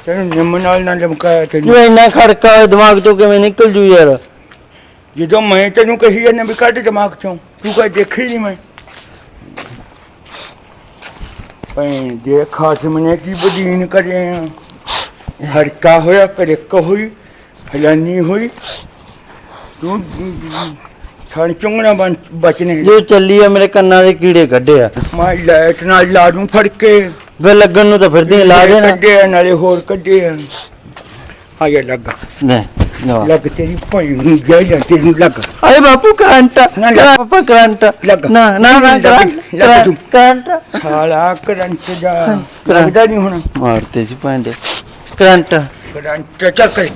ਤੈਨੂੰ ਨਿੰਮ ਨਾਲ ਨਾ ਲਮਕਾਇਆ ਜੋ ਤੈਨੂੰ ਇੰਨਾ ਖੜਕਾ ਦਿਮਾਗ ਤੋਂ ਕਿਵੇਂ ਨਿਕਲ ਜੂ ਯਾਰ? ਜਦੋਂ ਮੈਂ ਤੈਨੂੰ ਕਹੀ ਜਾਂਦਾ ਵੀ ਕੱਢ ਦਿਮਾਗ ਚੋਂ ਤੂੰ ਕਹ ਦੇਖੀ ਨਹੀਂ ਮੈਂ? ਭੈਣ ਦੇ ਖਾਸਮ ਨੇ ਕੀ ਬਦੀਨ ਕਰਿਆ? ਹਰਕਾ ਹੋਇਆ ਕਰੇਕ ਹੋਈ। ਹਲਾਨੀ ਹੋਈ ਤੂੰ ਛਣ ਚੁੰਗਣਾ ਬਚਨੇ। ਜੋ ਚੱਲੀ ਆ ਮੇਰੇ ਕੰਨਾਂ ਦੇ ਕੀੜੇ ਕੱਢੇ ਆ। ਮੈਂ ਲਾਈਟ ਨਾਲ ਲਾ ਦੂੰ ਫੜ ਕੇ। ਫਿਰ ਲੱਗਣ ਨੂੰ ਤਾਂ ਫਿਰਦੀ ਲਾ ਦੇਣਾ। ਕੱਢੇ ਆ, ਨਾਲੇ ਹੋਰ ਕੱਢੇ ਆ। ਆ ਗਿਆ ਲੱਗ। ਲੈ ਨਾ ਲੱਗ ਤੇਰੀ ਭਾਈ ਨੂੰ ਗਿਆ ਜਾਂ ਤੈਨੂੰ ਲੱਗ। ਆਏ ਬਾਪੂ ਕਰੰਟ। ਨਾ ਲੱਗ। ਪਾਪਾ ਕਰੰਟ। ਲੱਗ। ਨਾ ਨਾ ਨਾ ਲੱਗ, ਕਰੰਟ ਲੱਗ ਤੂੰ। ਕਰੰਟ। ਸਾਲਾ ਕਰੰਟ ਜਾ। ਕਰੰਟ। ਲੱਗਦਾ ਨਹੀਂ ਹੁਣ। ਮਾਰਤੇ ਸੀ ਭਾਂਡੇ। ਕਰੰਟ। ਕਰੰਟ ਚੱਲ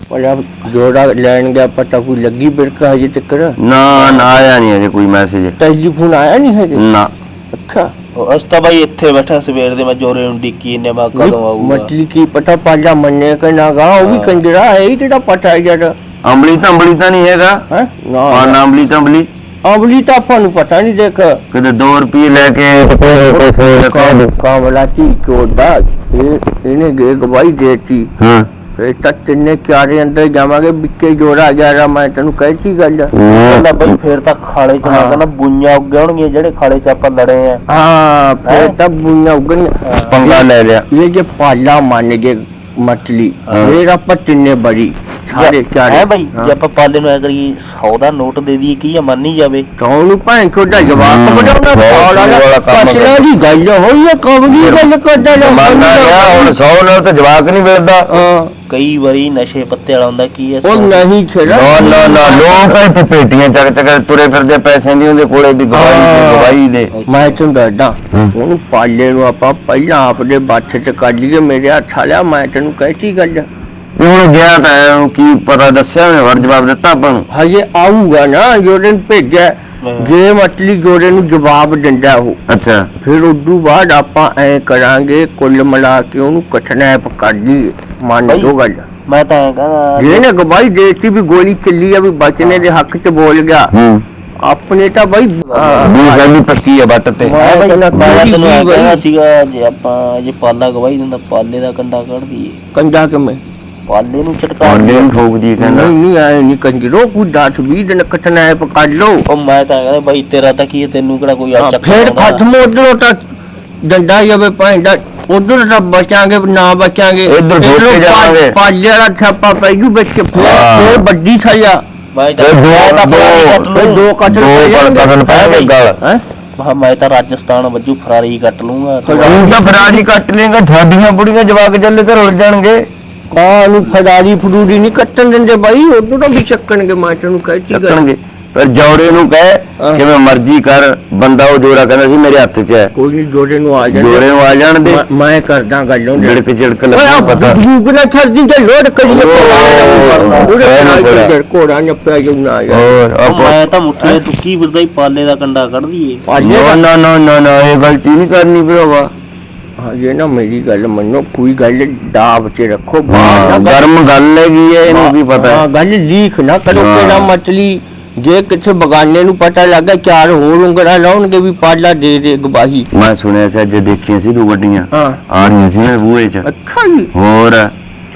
ਬੜਾ ਜੋੜਾ ਲੈਣ ਗਿਆ ਪਤਾ ਕੋਈ ਲੱਗੀ ਬਿਰਕਾ ਹਜੇ ਤੱਕ ਨਾ ਨਾ ਆਇਆ ਨਹੀਂ ਅਜੇ ਕੋਈ ਮੈਸੇਜ ਟੈਲੀਫੋਨ ਆਇਆ ਨਹੀਂ ਹਜੇ? ਨਾ। ਅੱਛਾ। ਅਸਤਾ ਬਾਈ ਇੱਥੇ ਬੈਠਾ ਸਵੇਰ ਦੇ ਮੈਂ ਜੋਰੇ ਨੂੰ ਡਿੱਕੀ ਨੇ ਮੈਂ ਕਦੋਂ ਆਊਗਾ? ਮਤਲੀ ਕੀ ਪਤਾ ਪਾਜਾ ਮੰਨੇ ਕਿ ਨਾ ਗਾ ਉਹ ਵੀ ਕੰਜਰਾ ਹੈ ਇਹ ਜਿਹੜਾ ਪਤਾ ਯਾਰ ਅੰਬਲੀ ਤਾਂ ਅੰਬਲੀ ਤਾਂ ਨਹੀਂ ਹੈਗਾ। ਹੈ? ਨਾ ਅੰਬਲੀ ਤਾਂ ਅੰਬਲੀ ਅਬਲੀ ਤਾਂ ਆਪਾਂ ਨੂੰ ਪਤਾ ਨਹੀਂ ਦੇਖ। ਕਿਤੇ 2 ਰੁਪਏ ਲੈ ਕੇ ਕਾਮਲਾ ਤੀ ਕੋਦਾ ਇਹ ਇਹਨੇ ਗੇ ਗਵਾਈ ਦੇਤੀ। ਹਾਂ। ਫੇ ਤਾਂ ਤਿੰਨੇ ਚਾਰੇ ਅੰਦਰ ਜਾਵਾਂਗੇ ਵਿੱਕੇ ਜੋੜਾ ਗਿਆ ਰਾ ਮੈਂ ਤੈਨੂੰ ਕਹਿਤੀ ਗੱਲ। ਕਹਿੰਦਾ ਬਾਈ ਫੇਰ ਤਾਂ ਖਾਲੇ ਚ ਮੈਂ। ਕਹਿੰਦਾ ਬੁੰਆਂ ਉੱਗ ਹੋਣਗੀਆਂ ਜਿਹੜੇ ਖਾਲੇ ਚ ਆਪਾਂ ਲੜੇ ਆ। ਹਾਂ ਫੇ ਹੈਂ? ਤਾਂ ਬੁਨਾ ਉਗਣ ਪੰਗਾ ਲੈ ਲਿਆ। ਇਹ ਜੇ ਪਾਲਾ ਮੰਨ ਜੇ ਮਛਲੀ ਹਾਂ। ਫੇਰ ਆਪਾਂ ਤਿੰਨੇ ਬੜੀ। ਚਾਰੇ ਹੈ। ਜੇ ਆਪਾਂ ਪਾਲੇ ਨੂੰ ਐ ਕਰੀਏ 100 ਦਾ ਨੋਟ ਦੇ ਦਈਏ ਕੀ ਆ ਮੰਨ ਜਾਵੇ। ਤਾਂ ਉਹਨੂੰ ਭੈਣ ਚੋਦਾ ਜਵਾਬ ਹੂੰ, ਬੜਾਉਣਾ ਬਹੁਤ ਪਾਲਾ ਵਾਲਾ ਕੰਮ ਪਛਲਾ ਦੀ ਗੱਲ ਹੋਈ ਹੈ ਕਬ ਦੀ ਗੱਲ ਕਰਦਾ ਲੈ ਮੰਨਦਾ ਗਿਆ ਹੁਣ 100 ਨਾਲ ਤਾਂ ਜਵਾਕ ਨਹੀਂ ਮਿਲਦਾ। ਹਾਂ, ਕਈ ਵਾਰੀ ਨਸ਼ੇ ਪੱਤੇ ਵਾਲਾ ਹੁੰਦਾ ਕੀ ਐ ਉਹ ਨਹੀਂ ਛੇੜਾ। ਨਾ ਨਾ ਨਾ ਲੋਕ ਇੱਥੇ ਪੇਟੀਆਂ ਚੱਕ ਚੱਕ ਤੁਰੇ ਫਿਰਦੇ ਪੈਸੇ ਨਹੀਂ ਹੁੰਦੇ ਕੋਲੇ ਦੀ ਗਵਾਹੀ ਹਾਂ। ਗਵਾਹੀ ਦੇ। ਮੈਂ ਤੈਨੂੰ ਦੱਸਦਾ। ਉਹਨੂੰ ਪਾਲੇ ਨੂੰ ਆਪਾਂ ਪਹਿਲਾਂ ਆਪਦੇ ਬੱਚ ਚ ਕੱਢ ਲਈਏ ਮੇਰੇ ਹੱਥ ਵਾਲਿਆ ਮੈਂ ਤੈਨੂੰ ਕਹਿਤੀ ਗੱਲ। ਇਹ ਹੁਣ ਗਿਆ ਤਾਂ ਹੈ, ਉਹਨੂੰ ਕੀ ਪਤਾ ਦੱਸਿਆ ਮੈਂ ਵਰ ਜਵਾਬ ਦਿੱਤਾ ਆਪਾਂ ਨੂੰ। ਹਜੇ ਆਊਗਾ ਨਾ ਜੋੜਨ ਭੇਜਿਆ। ਜੇ ਮਤਲੀ ਜੋੜੇ ਨੂੰ ਜਵਾਬ ਦਿੰਦਾ ਉਹ। ਅੱਛਾ। ਫਿਰ ਉਦੋਂ ਬਾਅਦ ਆਪਾਂ ਐ ਕਰਾਂਗੇ ਕੁੱਲ ਮਿਲਾ ਕੇ ਉਹਨੂੰ ਕਟਨੈਪ ਕਰ ਲਈਏ। ਮੰਨ ਲਓ ਗੱਲ। ਮੈਂ ਤਾਂ ਐਂ ਕਹਿੰਦਾ ਜੇ ਨੇ ਗਵਾਹੀ ਦੇਤੀ ਵੀ ਗੋਲੀ ਚੱਲੀ ਆ ਵੀ ਬਚਨੇ ਦੇ ਹੱਕ ਚ ਬੋਲ ਗਿਆ। ਹੂੰ। ਆਪਣੇ ਤਾਂ ਬਾਈ ਵੀ ਗੱਲ ਵੀ ਪੱਕੀ ਆ ਬੱਟ ਤੇ। ਮੈਂ ਤੈਨੂੰ ਐਂ ਕਹਿੰਦਾ ਸੀਗਾ ਜੇ ਆਪਾਂ ਜੇ ਪਾਲਾ ਗਵਾਹੀ ਦਿੰਦਾ ਪਾਲੇ ਦਾ ਕੰਡਾ ਕੱਢ ਦਈਏ। ਕੰਡਾ ਕਿਵੇਂ? ਪਾਲੇ ਨੂੰ ਪਾਂਡੇ ਨੂੰ ਠੋਕਦੀ ਕਹਿੰਦਾ। ਨਹੀਂ ਨਹੀਂ ਐ ਨਹੀਂ ਕੰਜਰੋ ਕੋਈ 10 20 ਦਿਨ ਕਟਨੈਪ ਕਰ ਲਓ। ਉਹ ਮੈਂ ਤਾਂ ਕਹਿੰਦਾ ਬਾਈ ਤੇਰਾ ਤਾਂ ਕੀ ਹੈ ਤੈਨੂੰ ਕਿਹੜਾ ਕੋਈ ਆ ਹਾਂ, ਚੱਕਰ ਫਿਰ ਆਉਂਦਾ? ਖਤਮ ਉਧਰੋਂ ਤਾਂ ਡੰਡਾ ਜਾਵੇ ਭਾਂਡਾ ਉਧਰ ਤਾਂ ਬਚਾਂਗੇ ਨਾ ਬਚਾਂਗੇ। ਇੱਧਰ ਕੇ ਜਾਵਾਂਗੇ। ਪਾਲੇ ਵਾਲਾ ਛਾਪਾ ਪੈ ਜੂ ਵਿੱਚ ਫਿਰ ਹਾਂ। ਫਿਰ ਵੱਡੀ ਸਜ਼ਾ। ਬਾਈ ਫਿਰ ਦੋ ਤਾਂ ਫਰਾਰੀ ਕੱਟ ਦੋ ਲੂੰ ਦੋ ਕਤਲ ਦੋ ਪੈ ਜਾਣਗੇ। ਕਤਲ ਪੈਣਗੇ ਗਲ ਹੈ ਮਹਾ ਮੈਂ ਤਾਂ ਰਾਜਸਥਾਨ ਵੱਜੂ ਫਰਾਰੀ ਕੱਟ ਲੂੰਗਾ ਤੂੰ ਤਾਂ ਫਰਾਰੀ ਕੱਟ ਲੇਗਾ ਤੁਹਾਡੀਆਂ ਬੁੜੀਆਂ ਜਵਾਕ ਜੱਲੇ ਤੇ ਰੁਲ ਜਾਣਗੇ। ਕਾਂ ਨੂੰ ਫੜਾਰੀ ਫੜੂਰੀ ਨਹੀਂ ਕੱਟਣ ਦਿੰਦੇ ਬਾਈ? ਉਦੋਂ ਤਾਂ ਵੀ ਚੱਕਣਗੇ ਮੈਂ ਤੈਨੂੰ ਕਹਿਤੀ ਗੱਲ। ਚੱਕਣਗੇ। ਫਿਰ ਜੌੜੇ ਨੂੰ ਕਹੇ। ਕਿਵੇਂ ਮਰਜ਼ੀ ਕਰ ਬੰਦਾ ਉਹ ਜੋੜਾ ਕਹਿੰਦਾ ਸੀ ਮੇਰੇ ਹੱਥ 'ਚ ਹੈ। ਕੋਈ ਨੀ ਜੋੜੇ ਨੂੰ ਆ ਜਾਂਦੇ ਜੋੜੇ ਨੂੰ ਆ ਜਾਣ ਦੇ। ਮੈਂ- ਮੈਂ ਕਰਦਾ ਗੱਲ ਉਹਦੇ। ਝਿੜਕ ਝਿੜਕ ਓਏ ਲੱਗੂ ਪਤਾ। ਜੂਗ ਨਾ ਛੱਡਦੀ ਤੇ ਲੋੜ ਕਰੀਏ ਕੋੜਾ ਕੋੜਾ ਨੱਪਿਆ ਜੂ ਨਾ ਯਾਰ ਹੋਰ ਆਪਾਂ ਮੈਂ ਤਾਂ ਮੁੱਠੇ ਤੁੱਕੀ ਫਿਰਦਾ ਹੀ ਪਾਲੇ ਦਾ ਕੰਡਾ ਕੱਢ ਦਈਏ। ਨਾ ਨਾ ਨਾ ਨਾ ਨਾ ਇਹ ਗਲਤੀ ਨਹੀਂ ਕਰਨੀ ਭਰਾਵਾ। ਹਾਂ ਇਹ ਨਾ ਮੇਰੀ ਗੱਲ ਮੰਨੋ ਕੋਈ ਗੱਲ ਦਾਬ ਚ ਰੱਖੋ ਬਾਹਰ ਨਾ ਹਾਂ, ਗੱਲ- ਗਰਮ ਗੱਲ ਹੈਗੀ ਹੈ ਇਹਨੂੰ ਕੀ ਪਤਾ ਹਾਂ। ਹੈ ਗੱਲ ਲੀਕ ਨਾ ਕਰੋ ਹਾਂ। ਕਿਹੜਾ ਮਤਲੀ ਜੇ ਕਿਥੇ ਬਗਾਨੇ ਨੂੰ ਪਤਾ ਲੱਗਾ ਚਾਰ ਹੋਰ ਉਂਗਲਾਂ ਲਾਉਣਗੇ ਵੀ ਪਾਲਾ ਦੇ ਦੇ ਗਵਾਹੀ। ਮੈਂ ਸੁਣਿਆ ਸੀ ਅੱਜ ਦੇਖੀਆਂ ਸੀ ਦੋ ਗੱਡੀਆਂ ਹਾਂ। ਆ ਰਹੀਆਂ ਸੀ ਨਾ ਬੂਹੇ 'ਚ। ਅੱਛਾ ਜੀ। ਹੋਰ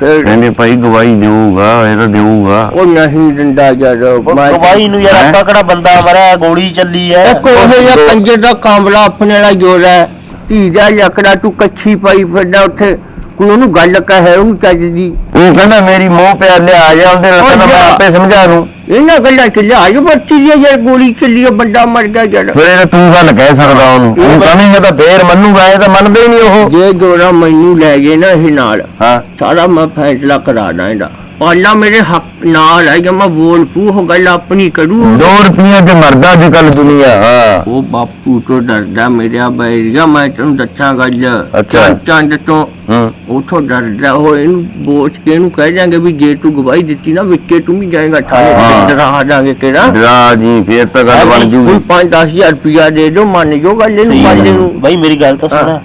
ਫਿਰ? ਕਹਿੰਦੇ ਭਾਈ ਗਵਾਹੀ ਦੇਊਗਾ ਇਹ ਤਾਂ ਦੇਊਗਾ। ਉਹ ਨਹੀਂ ਦਿੰਦਾ ਯਾਰ ਮੈਂ ਗਵਾਈ ਨੂੰ ਯਾਰ ਹੈਂ? ਆਪਾਂ ਕਿਹੜਾ ਬੰਦਾ ਮਰਿਆ ਗੋਲੀ ਚੱਲੀ ਐ ਇੱਕ ਉਹ ਜਿਹਾ ਕੰਜਰ ਦਾ ਕਾਂਬਲਾ ਆਪਣੇ ਵਾਲਾ ਜੋਰ ਹੈ। ਧੀ ਦਾ ਲੱਕੜਾ ਤੂੰ ਕੱਛੀ ਪਾਈ ਫਿਰਦਾ ਉੱਥੇ। ਕੋਈ ਉਹਨੂੰ ਗੱਲ ਕਹੇ ਉਹਨੂੰ ਚੱਜ ਦੀ। ਉਹ ਕਹਿੰਦਾ ਮੇਰੀ ਮੋਹ ਪਿਆਰ ਲਿਆ ਜਾ ਉਹਦੇ ਨਾਲ ਉਹ ਕਹਿੰਦਾ ਮੈਂ। ਆਪੇ ਸਮਝਾ ਦੂੰ। ਇਹਨਾਂ ਗੱਲਾਂ ਚ ਲਿਆ ਜੋ ਬੱਚੀ ਦੀ ਯਾਰ ਗੋਲੀ ਚੱਲੀ ਆ, ਬੰਦਾ ਮਰ ਗਿਆ ਯਾਰ। ਫਿਰ ਇਹ ਤੂੰ ਗੱਲ ਕਹਿ ਸਕਦਾ ਉਹਨੂੰ। ਤੂੰ ਕਹੇਂਗਾ ਤਾਂ ਫੇਰ ਮੰਨੂਗਾ ਇਹ ਤਾਂ ਮੰਨਦਾ ਹੀ ਨਹੀਂ ਉਹ। ਜੇ ਜੋੜਾ ਮੈਨੂੰ ਲੈ ਗਏ ਨਾ ਇਹ ਨਾਲ ਹਾਂ। ਸਾਰਾ ਮੈਂ ਫੈਸਲਾ ਕਰਾ ਦਾਂ ਇਹਦਾ ਪਾਲਾ ਮੇਰੇ ਹੱਕ ਨਾਲ ਹੈ ਕਿ ਮੈਂ ਬੋਲ ਪੂ ਉਹ ਗੱਲ ਆਪਣੀ ਕਰੂ। 2 ਰੁਪਈਆ ਤੇ ਮਰਦਾ ਅੱਜ ਕੱਲ ਦੁਨੀਆ ਹਾਂ। ਉਹ ਬਾਪੂ ਤੋਂ ਡਰਦਾ ਮੇਰਾ ਬੈਰੀਆ ਮੈਂ ਤੈਨੂੰ ਦੱਸਾਂ ਗੱਲ। ਅੱਛਾ। ਚੰਦ ਤੋਂ ਹੂੰ। ਉਥੋਂ ਡਰਦਾ ਉਹ ਇਹਨੂੰ ਬੋਚ ਕੇ ਇਹਨੂੰ ਕਹਿ ਜਾਾਂਗੇ ਵੀ ਜੇ ਤੂੰ ਗਵਾਹੀ ਦਿੱਤੀ ਨਾ ਵਿੱਕੇ ਤੂੰ ਵੀ ਜਾਏਗਾ ਹਾਂ। ਤੇ ਡਰਾ ਦਾਂਗੇ ਕਿਹੜਾ। ਡਰਾ ਜੀ ਫੇਰ ਤਾਂ ਗੱਲ ਬਣ ਜੂਗੀ। ਕੋਈ 5-10000 ਰੁਪਇਆ ਦੇ ਦਿਓ ਮੰਨ ਜੋ ਗੱਲ ਇਹਨੂੰ ਪਾਲੇ ਨੂੰ ਬਾਈ ਮੇਰੀ ਗੱਲ ਤਾਂ ਹਾਂ।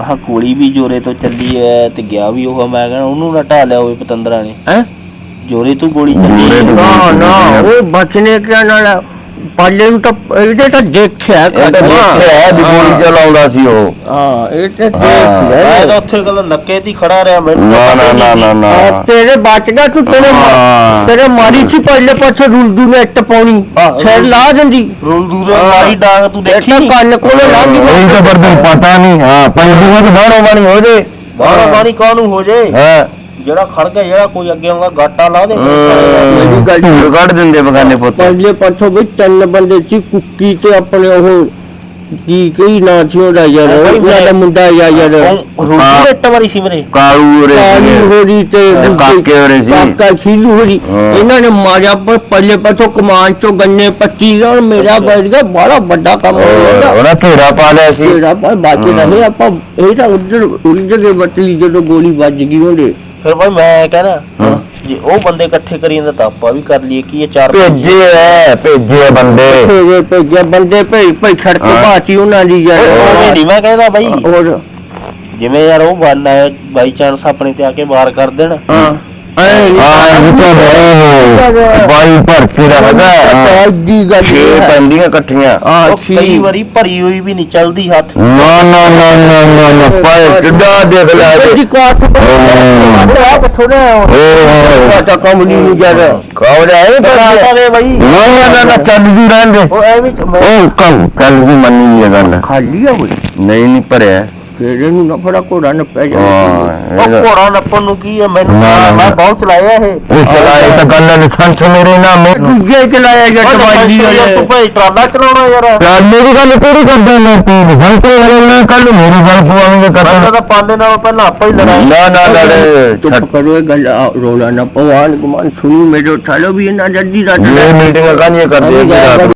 ਸੁਣ ਮਹਾ ਗੋਲੀ ਵੀ ਜੋਰੇ ਤੋਂ ਚੱਲੀ ਐ ਤੇ ਗਿਆ ਵੀ ਉਹ। ਮੈਂ ਕਹਿੰਦਾ ਉਹਨੂੰ ਨਾ ਢਾ ਲਿਆ ਹੋਵੇ ਪਤੰਦਰਾਂ ਨੇ। ਹੈ? ਜੋਰੇ ਤੋਂ ਗੋਲੀ ਚੱਲੀ ਐ। ਨਾ ਨਾ ਉਹ ਬਚਨੇ ਕਿਆ ਨਾਲ ਪਾਲੇ ਨੂੰ ਤਾਂ ਇਹਦੇ ਤਾਂ ਦੇਖਿਆ ਇਹ ਤਾਂ। ਦੇਖਿਆ ਵੀ ਗੋਲੀ ਚਲਾਉਂਦਾ ਸੀ ਉਹ। ਹਾਂ ਇਹ ਤੇ ਮੈਂ ਤਾਂ ਉੱਥੇ ਗੱਲ ਨੱਕੇ 'ਤੇ ਹੀ ਖੜਾ ਰਿਹਾ ਮੈਨੂੰ ਨਾ ਤਾਂ ਨਾ ਨਾ ਨਾ। ਨਾ। ਆ, ਤੇਰੇ ਬਚ ਗਿਆ ਤੂੰ ਤੇਰੇ ਮਾ- ਹਾਂ। ਤੇਰੇ ਮਾਰੀ ਸੀ ਪਹਿਲੇ ਪਾਸੇ ਰੁਲਦੂ ਨੇ ਇੱਟ ਪਾਉਣੀ। ਆਹ, ਛੇੜ ਲਾ ਦਿੰਦੀ। ਰੋਲ ਦੂਰ ਮਾਰੀ ਡਾਂਗ ਤੂੰ ਦੇਖੀ ਕੰਨ ਕੋਲੇ ਲਾ ਦੀ ਉਹੀ ਤਾਂ ਬਰਦਰ ਪਤਾ ਨਹੀਂ। ਹਾਂ ਪੰਜੂਆਂ ਤੇ ਬਾਹਰੋਂ ਬਾਣੀ ਹੋ ਜੇ। ਬਾਹਰੋਂ ਬਾਣੀ ਕਾਹਨੂੰ ਹੋ ਜੇ? ਹਾਂ। ਜਿਹੜਾ ਖੜ ਗਿਆ ਜਿਹੜਾ ਕੋਈ ਅੱਗੇ ਆਉਂਦਾ ਗਾਟਾ ਲਾ ਦੇ। ਮੇਰੀ ਗੱਲ ਧੂੜ ਕੱਢ ਦਿੰਦੇ ਬਗਾਨੇ ਪੁੱਤ। ਪਹਿਲੇ ਪਾਸੋਂ ਵੀ ਤਿੰਨ ਬੰਦੇ ਸੀ ਕੁੱਕੀ ਤੇ ਆਪਣੇ ਉਹ ਕੀ ਕਈ ਨਾਂ ਸੀ ਉਹਦਾ ਯਾਰ ਉਹਨਾਂ ਦਾ ਮੁੰਡਾ ਯਾ ਯਾਰ। ਰੋਲ ਹਾਂ। ਇੱਟ ਮਾਰੀ ਸੀ ਮੇਰੇ ਕਾਲੂ ਰੇ ਕਾਲੀ ਹੋਰੀ ਤੇ ਕਾਕੇ ਹੋਰੇ ਸੀ। ਕਾਕਾ ਖੀਲੂ ਹੋਰੀ। ਇਹਨਾਂ ਨੇ ਮਾਰਿਆ ਪਰ ਪਹਿਲੇ ਪਾਸੋਂ ਕਮਾਨ ਚੋਂ ਗੰਨੇ 25 ਔਰ ਮੇਰਾ ਬੈਠ ਗਿਆ ਬੜਾ ਵੱਡਾ ਕੰਮ ਹੋ ਗਿਆ ਉਹਦਾ। ਘੇਰਾ ਪਾ ਲਿਆ ਸੀ। ਤੇਰਾ ਪਰ ਬਾਕੀ ਰਹੇ ਆਪਾਂ ਇਹ ਤਾਂ ਉਧਰ ਉਲਝ ਗਏ ਬਤਲੀ ਜਦੋਂ ਗੋਲੀ ਵੱਜ ਗਈ ਉਹਦੇ। ਫਿਰ ਭਾਈ ਮੈਂ ਕਹਿੰਦਾ ਹਾਂ। ਜੇ ਉਹ ਬੰਦੇ ਇਕੱਠੇ ਕਰੀ ਜਾਂਦਾ ਤਾਂ ਆਪਾਂ ਵੀ ਕਰ ਲਈਏ ਕੀ ਇਹ ਚਾਰ ਭੇਜੇ ਐ ਭੇਜੇ ਐ ਬੰਦੇ। ਭੇਜੇ ਭੇਜੇ ਬੰਦੇ ਭੇਜ ਭੇਜ ਛੜ ਕੇ ਹਾਂ। ਬਾਤੀ ਉਹਨਾਂ ਦੀ ਯਾਰ। ਉਵੇਂ ਨਹੀਂ ਮੈਂ ਕਹਿੰਦਾ ਬਾਈ। ਹੋਰ। ਜਿਵੇਂ ਯਾਰ ਉਹ ਬੰਨ ਆਇਆ ਬਾਈ ਚਾਂਸ ਆਪਣੇ ਤੇ ਆ ਕੇ ਵਾਰ ਕਰ ਦੇਣ। ਹੈ। ਬਾਈ ਭਰ ਕੇ ਰੱਖਦਾ ਹਾਂ। ਦੀ ਗੱਲ ਛੇ ਹੈ ਪੈਂਦੀਆਂ ਇਕੱਠੀਆਂ ਆ ਉਹ ਕਈ ਵਾਰੀ ਭਰੀ ਹੋਈ ਵੀ ਨਹੀਂ ਚੱਲਦੀ ਹੱਥ ਨਾ ਨਾ ਨਾ ਨਾ ਨਾ ਨਾ ਪਾਏ ਟਿੱਡਾ ਦੇਖ ਲੈ ਦੀ ਜੇ ਕਾਟ ਆ ਥੋੜਾ ਓਹ ਤਾਂ ਕੰਮ ਨਹੀਂ ਯਾਰ ਕਾਹ ਜਾਏ ਬਤਾ ਦੇ ਬਾਈ ਨਾ ਨਾ ਨਾ ਨਾ ਚੱਲ ਜੂ ਰਹਿਣ ਦੇ ਉਹ ਐਵੇਂ ਮੈਂ- ਉਹ ਕੱਲ ਕੱਲ ਵੀ ਮੰਨੀ ਇਹ ਗੱਲ ਖਾਲੀ ਆ ਕੋਈ ਨਹੀਂ ਨਹੀਂ ਭਰਿਆ ਫੇਰ ਇਹਨੂੰ ਨਾ ਫੜਾ ਘੋੜਾ ਨਾ ਪੈ ਜਾ ਹਾਂ ਉਹ ਘੋੜਾ ਨੱਪਣ ਨੂੰ ਕੀ ਹੈ? ਮੈਨੂੰ ਨਾ, ਨਾ, ਮੈਂ ਨਾ। ਬਹੁਤ ਚਲਾਇਆ ਇਹ। ਉਹ ਚਲਾਏ ਤਾਂ ਗੱਲ ਨੇ ਸੰਤ ਮੇਰੇ ਨਾਮ ਦੂਜੇ ਚਲਾਇਆ ਜੱਟ ਬਾਜੀ ਤੂੰ ਭਾਈ ਟਰਾਲਾ ਚਲਾਉਣਾ ਯਾਰ। ਯਾਰ ਮੇਰੀ ਗੱਲ ਪੂਰੀ ਕਰਦਾ ਮੈਂ ਤੂੰ। ਸੰਤ ਮੇਰੇ ਕੱਲ ਮੇਰੀ ਗੱਲ ਪਵਾਵਾਂਗੇ ਮੈਂ ਕਰਨ ਤਾਂ ਪਾਲੇ ਨਾਲ ਪਹਿਲਾਂ ਆਪਾਂ ਹੀ ਲੜਾਈ ਨਾ ਨਾ ਲੜੇ ਚੁੱਪ ਕਰੋ ਇਹ ਗੱਲ ਰੌਲਾ ਨਾ ਪਵਾਨ ਗੁਮਾਨ ਸੁਣੀ ਮੇਰੇ ਠਾਲੋ ਵੀ ਇਹਨਾਂ ਜੱਦੀ ਰਾਤ ਇਹ ਮੀਟਿੰਗ ਕਾਹਦੀਆਂ ਕਰਦੇ ਆ ਰਾਤ ਨੂੰ?